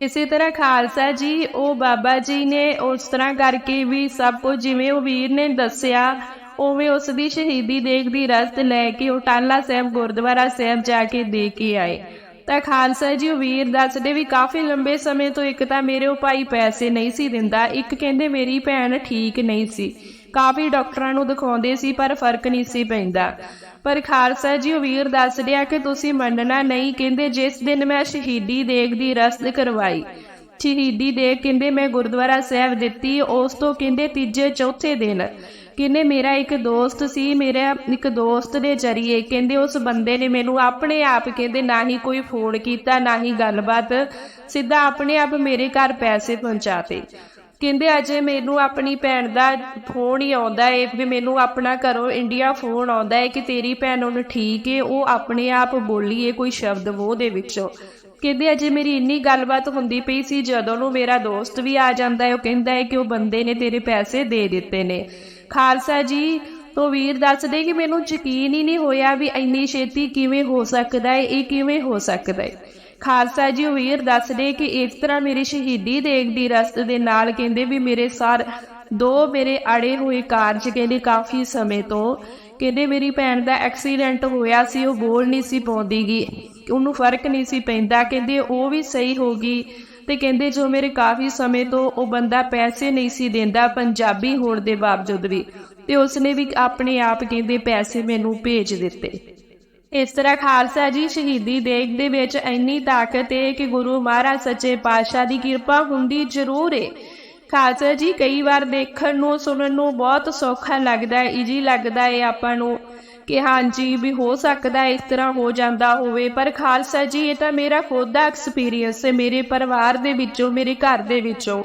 ਇਸੇ ਤਰ੍ਹਾਂ ਖਾਲਸਾ ਜੀ, ਉਹ ਬਾਬਾ ਜੀ ਨੇ ਉਸ ਤਰ੍ਹਾਂ ਕਰਕੇ ਵੀ ਸਭ ਕੁਝ ਜਿਵੇਂ ਉਹ ਵੀਰ ਨੇ ਦੱਸਿਆ, ਉਵੇਂ ਉਸ ਦੀ ਸ਼ਹੀਦੀ ਦੇਗ ਦੀ ਰਸਤ ਲੈ ਕੇ ਉਹ ਟਾਲਾ ਸਾਹਿਬ, ਗੁਰਦੁਆਰਾ ਸਾਹਿਬ ਜਾ ਕੇ ਦੇ ਕੇ ਆਏ। ਤਾਂ ਖਾਲਸਾ ਜੀ, ਉਹ ਵੀਰ ਦੱਸਦੇ ਵੀ ਕਾਫੀ ਲੰਬੇ ਸਮੇਂ ਤੋਂ ਇੱਕ ਤਾਂ ਮੇਰੇ ਉਹ ਭਾਈ ਪੈਸੇ ਨਹੀਂ ਸੀ ਦਿੰਦਾ, ਇੱਕ ਕਹਿੰਦੇ ਮੇਰੀ ਭੈਣ ਠੀਕ ਨਹੀਂ ਸੀ। ਕਾਫੀ ਡਾਕਟਰਾਂ ਨੂੰ ਦਿਖਾਉਂਦੇ ਸੀ, ਪਰ ਫ਼ਰਕ ਨਹੀਂ ਸੀ ਪੈਂਦਾ। ਪਰ ਖਾਲਸਾ ਜੀ ਵੀਰ ਦੱਸ ਰਿਹਾ ਕਿ ਤੁਸੀਂ ਮੰਨਣਾ ਨਹੀਂ, ਕਹਿੰਦੇ ਜਿਸ ਦਿਨ ਮੈਂ ਸ਼ਹੀਦੀ ਦੇਗ ਦੀ ਰਸਦ ਕਰਵਾਈ। ਸ਼ਹੀਦੀ ਦੇਗ ਕਹਿੰਦੇ ਮੈਂ ਗੁਰਦੁਆਰਾ ਸਾਹਿਬ ਦਿੱਤੀ, ਉਸ ਤੋਂ ਕਹਿੰਦੇ ਤੀਜੇ ਚੌਥੇ ਦਿਨ। ਕਹਿੰਦੇ ਮੇਰਾ ਇੱਕ ਦੋਸਤ ਸੀ, ਮੇਰਾ ਇੱਕ ਦੋਸਤ ਦੇ ਜਰੀਏ ਕਹਿੰਦੇ ਉਸ ਬੰਦੇ ਨੇ ਮੈਨੂੰ ਆਪਣੇ ਆਪ ਕਹਿੰਦੇ ਨਾ ਹੀ ਕੋਈ ਫੋਨ ਕੀਤਾ, ਨਾ ਹੀ ਗੱਲਬਾਤ, ਸਿੱਧਾ ਆਪਣੇ ਆਪ ਮੇਰੇ ਘਰ ਪੈਸੇ ਪਹੁੰਚਾਤੇ। ਕਹਿੰਦੇ ਅਜੇ ਮੈਨੂੰ ਆਪਣੀ ਭੈਣ ਦਾ ਫੋਨ ਹੀ ਆਉਂਦਾ ਏ, ਵੀ ਮੈਨੂੰ ਆਪਣਾ ਘਰੋਂ ਇੰਡੀਆ ਫੋਨ ਆਉਂਦਾ ਏ ਕਿ ਤੇਰੀ ਭੈਣ ਹੁਣ ਠੀਕ ਏ, ਉਹ ਆਪਣੇ ਆਪ ਬੋਲੀ ਏ ਕੋਈ ਸ਼ਬਦ ਉਹ ਦੇ ਵਿੱਚੋਂ। ਕਹਿੰਦੇ ਅਜੇ ਮੇਰੀ ਇੰਨੀ ਗੱਲਬਾਤ ਹੁੰਦੀ ਪਈ ਸੀ, ਜਦੋਂ ਨੂੰ ਮੇਰਾ ਦੋਸਤ ਵੀ ਆ ਜਾਂਦਾ ਹੈ ਉਹ ਕਹਿੰਦਾ ਹੈ ਕਿ ਉਹ ਬੰਦੇ ਨੇ ਤੇਰੇ ਪੈਸੇ ਦੇ ਦਿੱਤੇ ਨੇ। ਖਾਲਸਾ ਜੀ, ਤੋਂ ਵੀਰ ਦੱਸਦੇ ਕਿ ਮੈਨੂੰ ਯਕੀਨ ਹੀ ਨਹੀਂ ਹੋਇਆ ਵੀ ਇੰਨੀ ਛੇਤੀ ਕਿਵੇਂ ਹੋ ਸਕਦਾ ਹੈ ਇਹ ਕਿਵੇਂ ਹੋ ਸਕਦਾ ਹੈ ਖਾਲਸਾ ਜੀ ਉਹ ਵੀਰ ਦੱਸਦੇ ਕਿ ਇਸ ਤਰ੍ਹਾਂ ਮੇਰੀ ਸ਼ਹੀਦੀ ਦੇਗ ਦੀ ਰਸਤ ਦੇ ਨਾਲ ਕਹਿੰਦੇ ਵੀ ਮੇਰੇ ਸਾਰ ਦੋ ਮੇਰੇ ਅੜੇ ਹੋਏ ਕਾਰਜ ਕਹਿੰਦੇ ਕਾਫੀ ਸਮੇਂ ਤੋਂ। ਕਹਿੰਦੇ ਮੇਰੀ ਭੈਣ ਦਾ ਐਕਸੀਡੈਂਟ ਹੋਇਆ ਸੀ, ਉਹ ਬੋਲ ਨਹੀਂ ਸੀ ਪਾਉਂਦੀਗੀ ਉਹਨੂੰ ਫ਼ਰਕ ਨਹੀਂ ਸੀ ਪੈਂਦਾ, ਕਹਿੰਦੇ ਉਹ ਵੀ ਸਹੀ ਹੋ ਗਈ। ਤੇ ਕਹਿੰਦੇ ਜੋ ਮੇਰੇ ਕਾਫੀ ਸਮੇਂ ਤੋਂ ਉਹ ਬੰਦਾ ਪੈਸੇ ਨਹੀਂ ਸੀ ਦਿੰਦਾ, ਪੰਜਾਬੀ ਹੋਣ ਦੇ ਬਾਵਜੂਦ ਵੀ। ਤੇ ਉਸਨੇ ਵੀ ਆਪਣੇ ਆਪ ਕਹਿੰਦੇ ਪੈਸੇ ਮੈਨੂੰ ਭੇਜ ਦਿੱਤੇ। ਇਸ ਤਰ੍ਹਾਂ ਖਾਲਸਾ ਜੀ ਸ਼ਹੀਦੀ ਦੇਗ ਦੇ ਵਿੱਚ ਇੰਨੀ ਤਾਕਤ ਹੈ ਕਿ ਗੁਰੂ ਮਹਾਰਾਜ ਸੱਚੇ ਪਾਤਸ਼ਾਹ ਦੀ ਕਿਰਪਾ ਹੁੰਦੀ ਜ਼ਰੂਰ ਹੈ ਖਾਲਸਾ ਜੀ ਕਈ ਵਾਰ ਦੇਖਣ ਨੂੰ, ਸੁਣਨ ਨੂੰ ਬਹੁਤ ਸੌਖਾ ਲੱਗਦਾ ਹੈ ਈਜੀ ਲੱਗਦਾ ਹੈ ਆਪਾਂ ਨੂੰ ਕਿ ਹਾਂਜੀ ਵੀ ਹੋ ਸਕਦਾ ਇਸ ਤਰ੍ਹਾਂ ਹੋ ਜਾਂਦਾ ਹੋਵੇ। ਪਰ ਖਾਲਸਾ ਜੀ, ਇਹ ਤਾਂ ਮੇਰਾ ਖੁਦ ਦਾ ਐਕਸਪੀਰੀਅੰਸ ਹੈ ਮੇਰੇ ਪਰਿਵਾਰ ਦੇ ਵਿੱਚੋਂ, ਮੇਰੇ ਘਰ ਦੇ ਵਿੱਚੋਂ।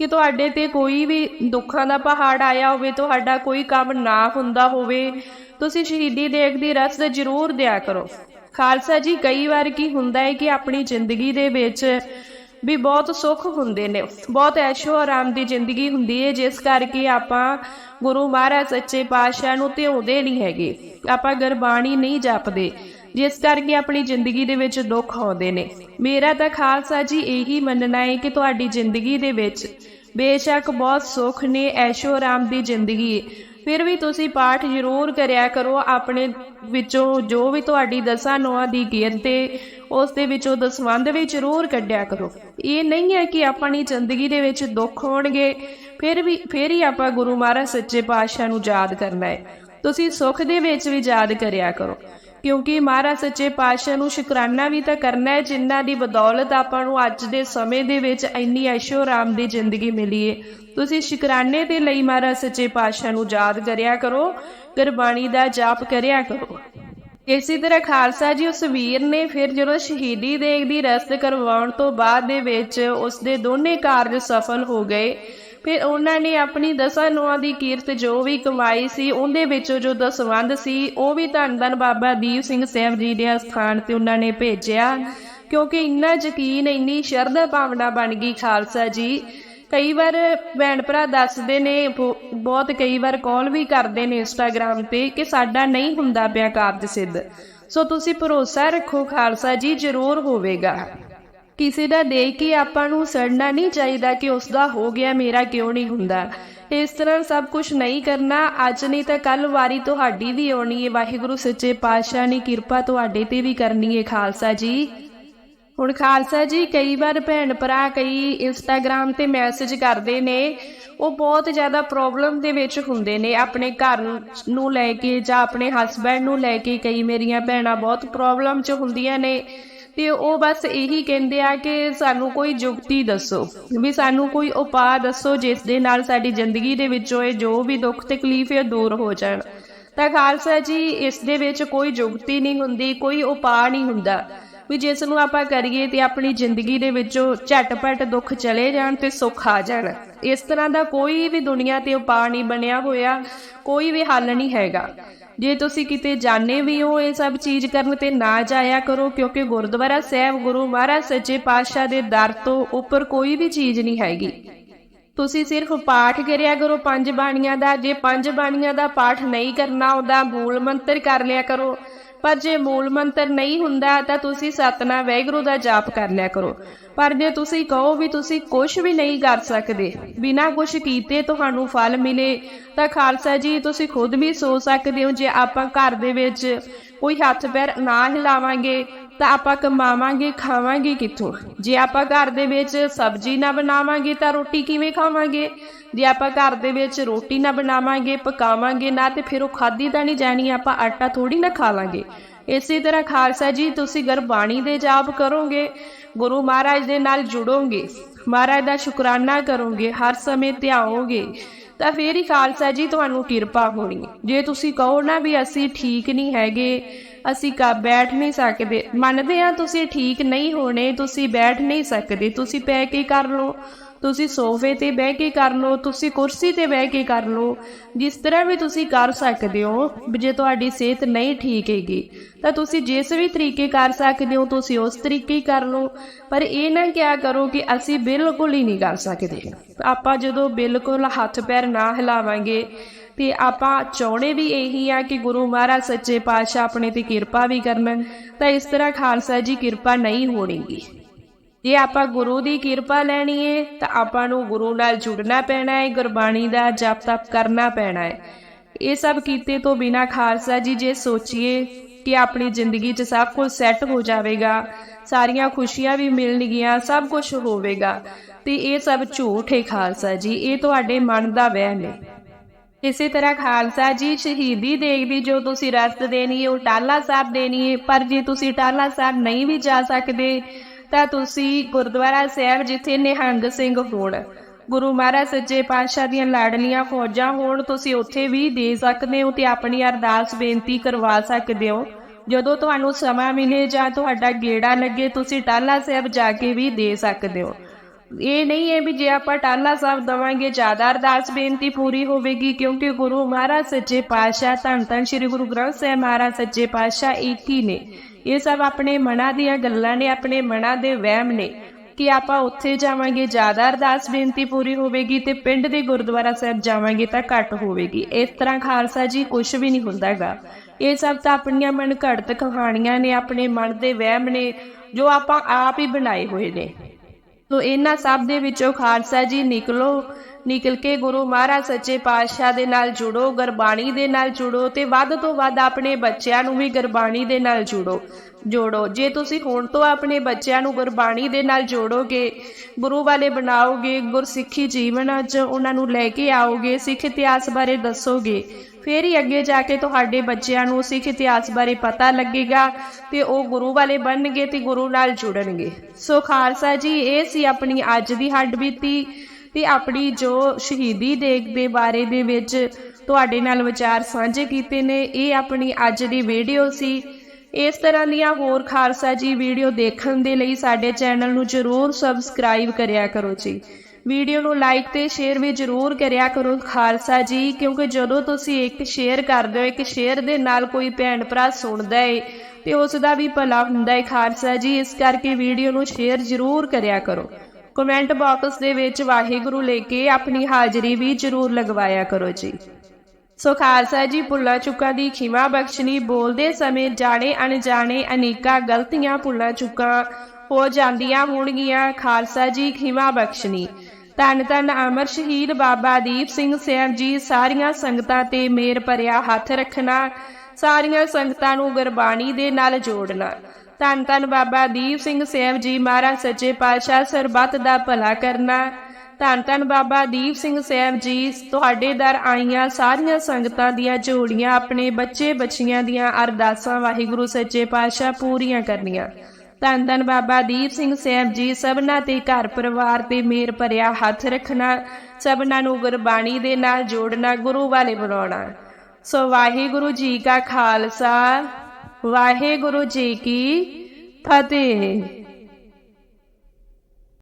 ਕਿ ਤੁਹਾਡੇ ਤੇ ਕੋਈ ਵੀ ਦੁੱਖਾਂ ਦਾ ਪਹਾੜ ਆਇਆ ਹੋਵੇ, ਤੁਹਾਡਾ ਕੋਈ ਕੰਮ ਨਾ ਹੁੰਦਾ ਹੋਵੇ, ਤੁਸੀਂ ਸ਼ਹੀਦੀ ਦੇਗ ਦੀ ਰਸਦ ਜ਼ਰੂਰ ਦਿਆ ਕਰੋ। ਖਾਲਸਾ ਜੀ, ਕਈ ਵਾਰ ਕੀ ਹੁੰਦਾ ਹੈ ਕਿ ਆਪਣੀ ਜ਼ਿੰਦਗੀ ਦੇ ਵਿੱਚ ਵੀ ਬਹੁਤ ਸੁੱਖ ਹੁੰਦੇ ਨੇ, ਬਹੁਤ ਐਸ਼ੋ ਆਰਾਮ ਦੀ ਜ਼ਿੰਦਗੀ ਹੁੰਦੀ ਹੈ, ਜਿਸ ਕਰਕੇ ਆਪਾਂ ਗੁਰੂ ਮਹਾਰਾਜ ਸੱਚੇ ਪਾਤਸ਼ਾਹ ਨੂੰ ਧਿਆਉਂਦੇ ਨਹੀਂ ਹੈਗੇ, ਆਪਾਂ ਗੁਰਬਾਣੀ ਨਹੀਂ ਜਪਦੇ। ਜਿਸ ਕਰਕੇ ਆਪਣੀ ਜ਼ਿੰਦਗੀ ਦੇ ਵਿੱਚ ਦੁੱਖ ਆਉਂਦੇ ਨੇ। ਮੇਰਾ ਤਾਂ ਖਾਲਸਾ ਜੀ ਇਹੀ ਮੰਨਣਾ ਹੈ ਕਿ ਤੁਹਾਡੀ ਜ਼ਿੰਦਗੀ ਦੇ ਵਿੱਚ ਬੇਸ਼ੱਕ ਬਹੁਤ ਸੁੱਖ ਨੇ ਐਸ਼ੋ ਆਰਾਮ ਦੀ ਜ਼ਿੰਦਗੀ ਫਿਰ ਵੀ ਤੁਸੀਂ ਪਾਠ ਜ਼ਰੂਰ ਕਰਿਆ ਕਰੋ, ਆਪਣੇ ਵਿੱਚੋਂ ਜੋ ਵੀ ਤੁਹਾਡੀ ਦਸਾਂ ਨੋਆਂ ਦੀ ਗਿਣਤੀ ਤੇ ਉਸ ਦੇ ਵਿੱਚੋਂ ਦਸਵੰਦ ਵੀ ਜ਼ਰੂਰ ਕੱਢਿਆ ਕਰੋ। ਇਹ ਨਹੀਂ ਹੈ ਕਿ ਆਪਣੀ ਜ਼ਿੰਦਗੀ ਦੇ ਵਿੱਚ ਦੁੱਖ ਹੋਣਗੇ ਫਿਰ ਵੀ, ਫਿਰ ਹੀ ਆਪਾਂ ਗੁਰੂ ਮਹਾਰਾਜ ਸੱਚੇ ਪਾਤਸ਼ਾਹ ਨੂੰ ਯਾਦ ਕਰਨਾ ਹੈ। ਤੁਸੀਂ ਸੁੱਖ ਦੇ ਵਿੱਚ ਵੀ ਯਾਦ ਕਰਿਆ ਕਰੋ। ਕਿਉਂਕਿ ਮਹਾਰਾਜ ਸੱਚੇ ਪਾਤਸ਼ਾਹ ਨੂੰ ਸ਼ੁਕਰਾਨਾ ਵੀ ਤਾਂ ਕਰਨਾ ਹੈ, ਜਿਨ੍ਹਾਂ ਦੀ ਬਦੌਲਤ ਆਪਾਂ ਨੂੰ ਅੱਜ ਦੇ ਸਮੇਂ ਦੇ ਵਿੱਚ ਇੰਨੀ ਐਸ਼ੋ ਆਰਾਮ ਦੀ ਜ਼ਿੰਦਗੀ ਮਿਲੀ ਏ। ਤੁਸੀਂ ਸ਼ੁਕਰਾਨੇ ਦੇ ਲਈ ਮਹਾਰਾਜ ਸੱਚੇ ਪਾਤਸ਼ਾਹ ਨੂੰ ਯਾਦ ਕਰਿਆ ਕਰੋ, ਗੁਰਬਾਣੀ ਦਾ ਜਾਪ ਕਰਿਆ ਕਰੋ। ਇਸੇ ਤਰ੍ਹਾਂ ਖਾਲਸਾ ਜੀ ਉਸ ਵੀਰ ਨੇ ਫਿਰ ਜਦੋਂ ਸ਼ਹੀਦੀ ਦੇਗ ਦੀ ਰਸਤ ਕਰਵਾਉਣ ਤੋਂ ਬਾਅਦ ਦੇ ਵਿੱਚ ਉਸ ਦੇ ਦੋਨੇ ਕਾਰਜ ਸਫਲ ਹੋ ਗਏ। ਫਿਰ ਉਹਨਾਂ ਨੇ ਆਪਣੀ ਦਸਾਂ ਨੋਆਂ ਦੀ ਕੀਰਤ ਜੋ ਵੀ ਕਮਾਈ ਸੀ, ਉਹਦੇ ਵਿੱਚੋਂ ਜੋ ਦਸਵੰਦ ਸੀ, ਉਹ ਵੀ ਧੰਨ ਧੰਨ ਬਾਬਾ ਦੀਪ ਸਿੰਘ ਸਾਹਿਬ ਜੀ ਦੇ ਸਥਾਨ ਤੇ ਉਹਨਾਂ ਨੇ ਭੇਜਿਆ। ਕਿਉਂਕਿ ਇੰਨਾ ਯਕੀਨ, ਇੰਨੀ ਸ਼ਰਧਾ ਭਾਵਨਾ ਬਣ ਗਈ ਖਾਲਸਾ ਜੀ। ਕਈ ਵਾਰ ਭੈਣ ਭਰਾ ਦੱਸਦੇ ਨੇ, ਬਹੁ- ਬਹੁਤ ਕਈ ਵਾਰ ਕਾਲ ਵੀ ਕਰਦੇ ਨੇ ਇੰਸਟਾਗ੍ਰam ਤੇ ਕਿ ਸਾਡਾ ਨਹੀਂ ਹੁੰਦਾ ਪਿਆ ਕਾਰਜ ਸਿੱਧ। ਸੋ ਤੁਸੀਂ ਭਰੋਸਾ ਰੱਖੋ ਖਾਲਸਾ ਜੀ, ਜ਼ਰੂਰ ਹੋਵੇਗਾ। ਕਿਸੇ ਦਾ ਦੇਖ ਕੇ ਆਪਾਂ ਨੂੰ ਸੜਨਾ ਨਹੀਂ ਚਾਹੀਦਾ ਕਿ ਉਸ ਦਾ ਹੋ ਗਿਆ ਮੇਰਾ ਕਿਉਂ ਨਹੀਂ ਹੁੰਦਾ। ਇਸ ਤਰ੍ਹਾਂ ਸਭ ਕੁਝ ਨਹੀਂ ਕਰਨਾ, ਅੱਜ ਨਹੀਂ ਤਾਂ ਕੱਲ ਵਾਰੀ ਤੁਹਾਡੀ ਵੀ ਆਉਣੀ ਹੈ ਵਾਹਿਗੁਰੂ ਸੱਚੇ ਪਾਤਸ਼ਾਹ ਨੇ ਕਿਰਪਾ ਤੁਹਾਡੇ ਤੇ ਵੀ ਕਰਨੀ ਹੈ ਖਾਲਸਾ ਜੀ। ਹੁਣ ਖਾਲਸਾ ਜੀ, ਕਈ ਵਾਰ ਭੈਣ ਭਰਾ ਕਈ ਇੰਸਟਾਗ੍ਰam ਤੇ ਮੈਸੇਜ ਕਰਦੇ ਨੇ। ਉਹ ਬਹੁਤ ਜ਼ਿਆਦਾ ਪ੍ਰੋਬਲਮ ਦੇ ਵਿੱਚ ਹੁੰਦੇ ਨੇ। ਆਪਣੇ ਘਰ ਨੂੰ ਲੈ ਕੇ ਜਾਂ ਆਪਣੇ ਹਸਬੰਡ ਨੂੰ ਲੈ ਕੇ ਕਈ ਮੇਰੀਆਂ ਭੈਣਾਂ ਬਹੁਤ ਪ੍ਰੋਬਲਮ 'ਚ ਹੁੰਦੀਆਂ ਨੇ। ਤੇ ਉਹ ਬਸ ਇਹੀ ਕਹਿੰਦੇ ਆ ਕਿ ਸਾਨੂੰ ਕੋਈ ਜੁਗਤੀ ਦੱਸੋ। ਵੀ ਸਾਨੂੰ ਕੋਈ ਉਪਾਅ ਦੱਸੋ ਜਿਸ ਦੇ ਨਾਲ ਸਾਡੀ ਜ਼ਿੰਦਗੀ ਦੇ ਵਿੱਚੋਂ ਇਹ ਜੋ ਵੀ ਦੁੱਖ ਤਕਲੀਫ ਹੈ ਦੂਰ ਹੋ ਜਾਣ। ਤਾਂ ਖਾਲਸਾ ਜੀ, ਇਸ ਦੇ ਵਿੱਚ ਕੋਈ ਜੁਗਤੀ ਨਹੀਂ ਹੁੰਦੀ, ਕੋਈ ਉਪਾਅ ਨਹੀਂ ਹੁੰਦਾ। ਵੀ ਜਿਸ ਨੂੰ ਆਪਾਂ ਕਰੀਏ ਤੇ ਆਪਣੀ ਜ਼ਿੰਦਗੀ ਦੇ ਵਿੱਚੋਂ ਝਟਪਟ ਦੁੱਖ ਚਲੇ ਜਾਣ ਤੇ ਸੁੱਖ ਆ ਜਾਣ। ਇਸ ਤਰ੍ਹਾਂ ਦਾ ਕੋਈ ਵੀ ਦੁਨੀਆ ਤੇ ਉਪਾਅ ਨਹੀਂ ਬਣਿਆ ਹੋਇਆ, ਕੋਈ ਵੀ ਹੱਲ ਨਹੀਂ ਹੈਗਾ। ਜੇ ਤੁਸੀਂ ਕਿਤੇ ਜਾਣੇ ਵੀ ਹੋ ਇਹ ਸਭ ਚੀਜ਼ ਕਰਨ ਤੇ ਨਾ ਜਾਇਆ ਕਰੋ, ਕਿਉਂਕਿ ਗੁਰਦੁਆਰਾ ਸਾਹਿਬ, ਗੁਰੂ ਮਹਾਰਾਜ ਸੱਚੇ ਪਾਤਸ਼ਾਹ ਦੇ ਦਰ ਤੋਂ ਉੱਪਰ ਕੋਈ ਵੀ ਚੀਜ਼ ਨਹੀਂ ਹੈਗੀ। ਤੁਸੀਂ ਸਿਰਫ ਪਾਠ ਕਰਿਆ ਕਰੋ, ਪੰਜ ਬਾਣੀਆਂ ਦਾ, ਜੇ ਪੰਜ ਬਾਣੀਆਂ ਦਾ ਪਾਠ ਨਹੀਂ ਕਰਨਾ, ਉਹਦਾ ਮੂਲ ਮੰਤਰ ਕਰ ਲਿਆ ਕਰੋ। ਪਰ ਜੇ ਮੂਲ ਮੰਤਰ ਨਹੀਂ ਹੁੰਦਾ ਤਾਂ ਤੁਸੀਂ ਸਤਨਾਮ ਵਾਹਿਗੁਰੂ ਦਾ ਜਾਪ ਕਰ ਲਿਆ ਕਰੋ। ਪਰ ਜੇ ਤੁਸੀਂ ਕਹੋ ਵੀ ਤੁਸੀਂ ਕੁਝ ਵੀ ਨਹੀਂ ਕਰ ਸਕਦੇ, ਬਿਨਾਂ ਕੁਝ ਕੀਤੇ ਤੁਹਾਨੂੰ ਫਲ ਮਿਲੇ, ਤਾਂ ਖਾਲਸਾ ਜੀ ਤੁਸੀਂ ਖੁਦ ਵੀ ਸੋਚ ਸਕਦੇ ਹੋ, ਜੇ ਆਪਾਂ ਘਰ ਦੇ ਵਿੱਚ ਕੋਈ ਹੱਥ ਪੈਰ ਨਾ ਹਿਲਾਵਾਂਗੇ ਤਾਂ ਆਪਾਂ ਕਮਾਵਾਂਗੇ, ਖਾਵਾਂਗੇ ਕਿੱਥੋਂ? ਜੇ ਆਪਾਂ ਘਰ ਦੇ ਵਿੱਚ ਸਬਜ਼ੀ ਨਾ ਬਣਾਵਾਂਗੇ ਤਾਂ ਰੋਟੀ ਕਿਵੇਂ ਖਾਵਾਂਗੇ? ਜੇ ਆਪਾਂ ਘਰ ਦੇ ਵਿੱਚ ਰੋਟੀ ਨਾ ਬਣਾਵਾਂਗੇ, ਪਕਾਵਾਂਗੇ ਨਾ, ਤੇ ਫਿਰ ਉਹ ਖਾਦੀ ਤਾਂ ਨਹੀਂ ਜਾਣੀ, ਆਪਾਂ ਆਟਾ ਥੋੜੀ ਨਾ ਖਾ ਲਾਂਗੇ। ਇਸੇ ਤਰ੍ਹਾਂ ਖਾਲਸਾ ਜੀ, ਤੁਸੀਂ ਗੁਰਬਾਣੀ ਦੇ ਜਾਪ ਕਰੋਗੇ, ਗੁਰੂ ਮਹਾਰਾਜ ਦੇ ਨਾਲ ਜੁੜੋਗੇ, ਮਹਾਰਾਜ ਦਾ ਸ਼ੁਕਰਾਨਾ ਕਰੋਗੇ, ਹਰ ਸਮੇਂ ਧਿਆਓਗੇ, ਤਾਂ ਫੇਰ ਹੀ ਖਾਲਸਾ ਜੀ, ਤੁਹਾਨੂੰ ਕਿਰਪਾ ਹੋਣੀ। ਜੇ ਤੁਸੀਂ ਕਹੋ ਨਾ ਵੀ ਅਸੀਂ ਠੀਕ ਨਹੀਂ ਹੈਗੇ ਅਸੀਂ ਕਾ ਬੈਠ ਨਹੀਂ ਸਕਦੇ। ਮੰਨਦੇ ਆ ਤੁਸੀਂ ਠੀਕ ਨਹੀਂ ਹੋਣੇ, ਤੁਸੀਂ ਬੈਠ ਨਹੀਂ ਸਕਦੇ। ਤੁਸੀਂ ਪੈ ਕੇ ਕਰ ਲਓ। ਤੁਸੀਂ ਸੋਫੇ ਤੇ ਬਹਿ ਕੇ ਕਰ ਲਓ, ਤੁਸੀਂ ਕੁਰਸੀ ਤੇ ਬਹਿ ਕੇ ਕਰ ਲਓ। ਜਿਸ ਤਰ੍ਹਾਂ ਵੀ ਤੁਸੀਂ ਕਰ ਸਕਦੇ ਹੋ, ਵੀ ਜੇ ਤੁਹਾਡੀ ਸਿਹਤ ਨਹੀਂ ਠੀਕ ਹੈਗੀ, ਤਾਂ ਤੁਸੀਂ ਜਿਸ ਵੀ ਤਰੀਕੇ ਕਰ ਸਕਦੇ ਹੋ, ਤੁਸੀਂ ਉਸ ਤਰੀਕੇ ਹੀ ਕਰ ਲਓ। ਪਰ ਇਹ ਨਾ ਕਿਹਾ ਕਰੋ ਕਿ ਅਸੀਂ ਬਿਲਕੁਲ ਹੀ ਨਹੀਂ ਕਰ ਸਕਦੇ। ਆਪਾਂ ਜਦੋਂ ਬਿਲਕੁਲ ਹੱਥ ਪੈਰ ਨਾ ਹਿਲਾਵਾਂਗੇ ਤੇ ਆਪਾਂ ਚਾਹੁੰਦੇ ਵੀ ਇਹੀ ਆ ਕਿ ਗੁਰੂ ਮਹਾਰਾਜ ਸੱਚੇ ਪਾਤਸ਼ਾਹ ਆਪਣੇ ਤੇ ਕਿਰਪਾ ਵੀ ਕਰਨ ਤਾਂ ਇਸ ਤਰ੍ਹਾਂ ਖਾਲਸਾ ਜੀ ਕਿਰਪਾ ਨਹੀਂ ਹੋਣੀਗੀ। ਜੇ ਆਪਾਂ ਗੁਰੂ ਦੀ ਕਿਰਪਾ ਲੈਣੀ ਏ, ਤਾਂ ਆਪਾਂ ਨੂੰ ਗੁਰੂ ਨਾਲ ਜੁੜਨਾ ਪੈਣਾ ਹੈ ਗੁਰਬਾਣੀ ਦਾ ਜਪ ਤਪ ਕਰਨਾ ਪੈਣਾ ਹੈ ਇਹ ਸਭ ਕੀਤੇ ਤੋਂ ਬਿਨਾ ਖਾਲਸਾ ਜੀ ਜੇ ਸੋਚੀਏ ਕਿ ਆਪਣੀ ਜ਼ਿੰਦਗੀ 'ਚ ਸਭ ਕੁਝ ਸੈੱਟ ਹੋ ਜਾਵੇਗਾ, ਸਾਰੀਆਂ ਖੁਸ਼ੀਆਂ ਵੀ ਮਿਲਣਗੀਆਂ, ਸਭ ਕੁਝ ਹੋਵੇਗਾ, ਤੇ ਇਹ ਸਭ ਝੂਠ ਹੈ ਖਾਲਸਾ ਜੀ, ਇਹ ਤੁਹਾਡੇ ਮਨ ਦਾ ਵਹਿਮ ਹੈ ਇਸੇ ਤਰ੍ਹਾਂ ਖਾਲਸਾ ਜੀ ਸ਼ਹੀਦੀ ਦੇਗ ਦੀ ਜੋ ਤੁਸੀਂ ਰਸਤ ਦੇਣੀ ਹੈ, ਉਹ ਟਾਲਾ ਸਾਹਿਬ ਦੇਣੀ ਹੈ, ਪਰ ਜੇ ਤੁਸੀਂ ਟਾਲਾ ਸਾਹਿਬ ਨਹੀਂ ਵੀ ਜਾ ਸਕਦੇ, ਤਾਂ ਤੁਸੀਂ ਗੁਰਦੁਆਰਾ ਸਾਹਿਬ ਜਿੱਥੇ ਨਿਹੰਗ ਸਿੰਘ ਹੋਣ। ਗੁਰੂ ਮਹਾਰਾਜ ਸੱਚੇ ਪਾਤਸ਼ਾਹ ਦੀਆਂ ਲਾਡਲੀਆਂ ਫੌਜਾਂ ਹੋਣ, ਤੁਸੀਂ ਉੱਥੇ ਵੀ ਦੇ ਸਕਦੇ ਹੋ ਤੇ ਆਪਣੀ ਅਰਦਾਸ ਬੇਨਤੀ ਕਰਵਾ ਸਕਦੇ ਹੋ। ਜਦੋਂ ਤੁਹਾਨੂੰ ਸਮਾਂ ਮਿਲੇ ਜਾਂ ਤੁਹਾਡਾ ਗੇੜਾ ਲੱਗੇ, ਤੁਸੀਂ ਟਾਲਾ ਸਾਹਿਬ ਜਾ ਕੇ ਵੀ ਦੇ ਸਕਦੇ ਹੋ। ਇਹ ਨਹੀਂ ਹੈ ਵੀ ਜੇ ਆਪਾਂ ਟਾਲਾ ਸਾਹਿਬ ਦਵਾਂਗੇ, ਜ਼ਿਆਦਾ ਅਰਦਾਸ ਬੇਨਤੀ ਪੂਰੀ ਹੋਵੇਗੀ, ਕਿਉਂਕਿ ਗੁਰੂ ਮਹਾਰਾਜ ਸੱਚੇ ਪਾਤਸ਼ਾਹ, ਧੰਨ ਧੰਨ ਸ੍ਰੀ ਗੁਰੂ ਗ੍ਰੰਥ ਸਾਹਿਬ ਮਹਾਰਾਜ ਸੱਚੇ ਪਾਤਸ਼ਾਹ ਇੱਕ ਹੀ ਨੇ। ਇਹ ਸਭ ਆਪਣੇ ਮਨਾਂ ਦੀਆਂ ਗੱਲਾਂ ਨੇ, ਆਪਣੇ ਮਨਾਂ ਦੇ ਵਹਿਮ ਨੇ ਕਿ ਆਪਾਂ ਉੱਥੇ ਜਾਵਾਂਗੇ, ਜ਼ਿਆਦਾ ਅਰਦਾਸ ਬੇਨਤੀ ਪੂਰੀ ਹੋਵੇਗੀ ਤੇ ਪਿੰਡ ਦੇ ਗੁਰਦੁਆਰਾ ਸਾਹਿਬ ਜਾਵਾਂਗੇ ਤਾਂ ਘੱਟ ਹੋਵੇਗੀ। ਇਸ ਤਰ੍ਹਾਂ ਖਾਲਸਾ ਜੀ ਕੁਝ ਵੀ ਨਹੀਂ ਹੁੰਦਾਗਾ। ਇਹ ਸਭ ਤਾਂ ਆਪਣੀਆਂ ਮਨ ਘੜਤ ਕਹਾਣੀਆਂ ਨੇ, ਆਪਣੇ ਮਨ ਦੇ ਵਹਿਮ ਨੇ, ਜੋ ਆਪਾਂ ਆਪ ਹੀ ਬਣਾਏ ਹੋਏ ਨੇ। ਤੋ ਇਹਨਾਂ ਸਭ ਦੇ ਵਿੱਚੋਂ ਖਾਲਸਾ ਜੀ ਨਿਕਲੋ, ਨਿਕਲ ਕੇ ਗੁਰੂ ਮਹਾਰਾਜ ਸੱਚੇ ਪਾਤਸ਼ਾਹ ਦੇ ਨਾਲ ਜੁੜੋ, ਗੁਰਬਾਣੀ ਦੇ ਨਾਲ ਜੁੜੋ ਤੇ ਵੱਧ ਤੋਂ ਵੱਧ ਆਪਣੇ ਬੱਚਿਆਂ ਨੂੰ ਵੀ ਗੁਰਬਾਣੀ ਦੇ ਨਾਲ ਜੁੜੋ, ਜੋੜੋ। ਜੇ ਤੁਸੀਂ ਹੁਣ ਤੋਂ ਆਪਣੇ ਬੱਚਿਆਂ ਨੂੰ ਗੁਰਬਾਣੀ ਦੇ ਨਾਲ ਜੋੜੋਗੇ, ਗੁਰੂ ਵਾਲੇ ਬਣਾਓਗੇ ਗੁਰਸਿੱਖੀ ਜੀਵਨ 'ਚ, ਉਹਨਾਂ ਨੂੰ ਲੈ ਕੇ ਆਓਗੇ, ਸਿੱਖ ਇਤਿਹਾਸ ਬਾਰੇ ਦੱਸੋਗੇ ਫਿਰ ਹੀ ਅੱਗੇ ਜਾ ਕੇ ਤੁਹਾਡੇ ਬੱਚਿਆਂ ਨੂੰ ਸਿੱਖ ਇਤਿਹਾਸ ਬਾਰੇ ਪਤਾ ਲੱਗੇਗਾ ਤੇ ਉਹ ਗੁਰੂ ਵਾਲੇ ਬਣਨਗੇ ਤੇ ਗੁਰੂ ਨਾਲ ਜੁੜਨਗੇ। ਸੋ ਖਾਲਸਾ ਜੀ, ਇਹ ਸੀ ਆਪਣੀ ਅੱਜ ਦੀ ਹੱਡਬੀਤੀ ਤੇ ਆਪਣੀ ਜੋ ਸ਼ਹੀਦੀ ਦੇਗ ਦੇ ਬਾਰੇ ਦੇ ਵਿੱਚ ਤੁਹਾਡੇ ਨਾਲ ਵਿਚਾਰ ਸਾਂਝੇ ਕੀਤੇ ਨੇ। ਇਹ ਆਪਣੀ ਅੱਜ ਦੀ ਵੀਡੀਓ ਸੀ। ਇਸ ਤਰ੍ਹਾਂ ਦੀਆਂ ਹੋਰ ਖਾਲਸਾ ਜੀ ਵੀਡੀਓ ਦੇਖਣ ਦੇ ਲਈ ਸਾਡੇ ਚੈਨਲ ਨੂੰ ਜਰੂਰ ਸਬਸਕ੍ਰਾਈਬ ਕਰਿਆ ਕਰੋ ਜੀ। ਵੀਡੀਓ ਨੂੰ ਲਾਈਕ ਤੇ ਸ਼ੇਅਰ ਵੀ ਜਰੂਰ ਕਰਿਆ ਕਰੋ ਖਾਲਸਾ ਜੀ, ਕਿਉਂਕਿ ਜਦੋਂ ਤੁਸੀਂ ਇੱਕ ਸ਼ੇਅਰ ਕਰਦੇ ਹੋ, ਇੱਕ ਸ਼ੇਅਰ ਦੇ ਨਾਲ ਕੋਈ ਭੈਣ ਭਰਾ ਸੁਣਦਾ ਏ, ਤੇ ਉਸ ਦਾ ਵੀ ਭਲਾ ਹੁੰਦਾ ਏ ਖਾਲਸਾ ਜੀ, ਇਸ ਕਰਕੇ ਵੀਡੀਓ ਨੂੰ ਸ਼ੇਅਰ ਜਰੂਰ ਕਰਿਆ ਕਰੋ। ਕਮੈਂਟ ਬਾਕਸ ਦੇ ਵਿੱਚ ਵਾਹਿਗੁਰੂ ਲੈ ਕੇ ਆਪਣੀ ਹਾਜ਼ਰੀ ਵੀ ਜਰੂਰ ਲਗਵਾਇਆ ਕਰੋ ਜੀ। ਸੋ ਖਾਲਸਾ ਜੀ, ਭੁੱਲਾਂ ਚੁੱਕਾ ਦੀ ਖਿਮਾ ਬਖਸ਼ਣੀ, ਬੋਲਦੇ ਸਮੇਂ ਜਾਣੇ ਅਣਜਾਣੇ ਅਨੇਕਾਂ ਗਲਤੀਆਂ ਭੁੱਲਾਂ ਚੁੱਕਾਂ ਹੋ ਜਾਂਦੀਆਂ ਹੋਣਗੀਆਂ, ਖਾਲਸਾ ਜੀ, ਖਿਮਾ ਬਖਸ਼ਣੀ। ਧੰਨ ਧੰਨ ਅਮਰ ਸ਼ਹੀਦ ਬਾਬਾ ਦੀਪ ਸਿੰਘ ਸਾਹਿਬ ਜੀ, ਸਾਰੀਆਂ ਸੰਗਤਾਂ ਤੇ ਮੇਰ ਭਰਿਆ ਹੱਥ ਰੱਖਣਾ, ਸਾਰੀਆਂ ਸੰਗਤਾਂ ਨੂੰ ਗੁਰਬਾਣੀ ਦੇ ਨਾਲ ਜੋੜਨਾ। ਧੰਨ ਧੰਨ ਬਾਬਾ ਦੀਪ ਸਿੰਘ ਸਾਹਿਬ ਜੀ ਮਹਾਰਾਜ, ਸੱਚੇ ਪਾਤਸ਼ਾਹ, ਸਰਬੱਤ ਦਾ ਭਲਾ ਕਰਨਾ। ਧੰਨ ਧੰਨ ਬਾਬਾ ਦੀਪ ਸਿੰਘ ਸਾਹਿਬ ਜੀ, ਤੁਹਾਡੇ ਦਰ ਆਈਆਂ ਸਾਰੀਆਂ ਸੰਗਤਾਂ ਦੀਆਂ ਝੋਲੀਆਂ ਆਪਣੇ ਬੱਚੇ ਬੱਚੀਆਂ ਦੀਆਂ ਅਰਦਾਸਾਂ ਵਾਹਿਗੁਰੂ, ਸੱਚੇ ਪਾਤਸ਼ਾਹ ਪੂਰੀਆਂ ਕਰਨੀਆਂ। ਧੰਨ ਧੰਨ ਬਾਬਾ ਦੀਪ ਸਿੰਘ ਸਾਹਿਬ ਜੀ, ਸਭਨਾ ਤੇ ਘਰ ਪਰਿਵਾਰ ਤੇ ਮੇਰ ਭਰਿਆ ਹੱਥ ਰੱਖਣਾ, ਸਭਨਾ ਨੂੰ ਗੁਰਬਾਣੀ ਦੇ ਨਾਲ ਜੋੜਨਾ, ਗੁਰੂ ਵਾਲੇ ਬਣਾਉਣਾ ਸੋ ਵਾਹਿਗੁਰੂ ਜੀ ਕਾ ਖਾਲਸਾ, ਵਾਹਿਗੁਰੂ ਜੀ ਕੀ ਫਤਿਹ।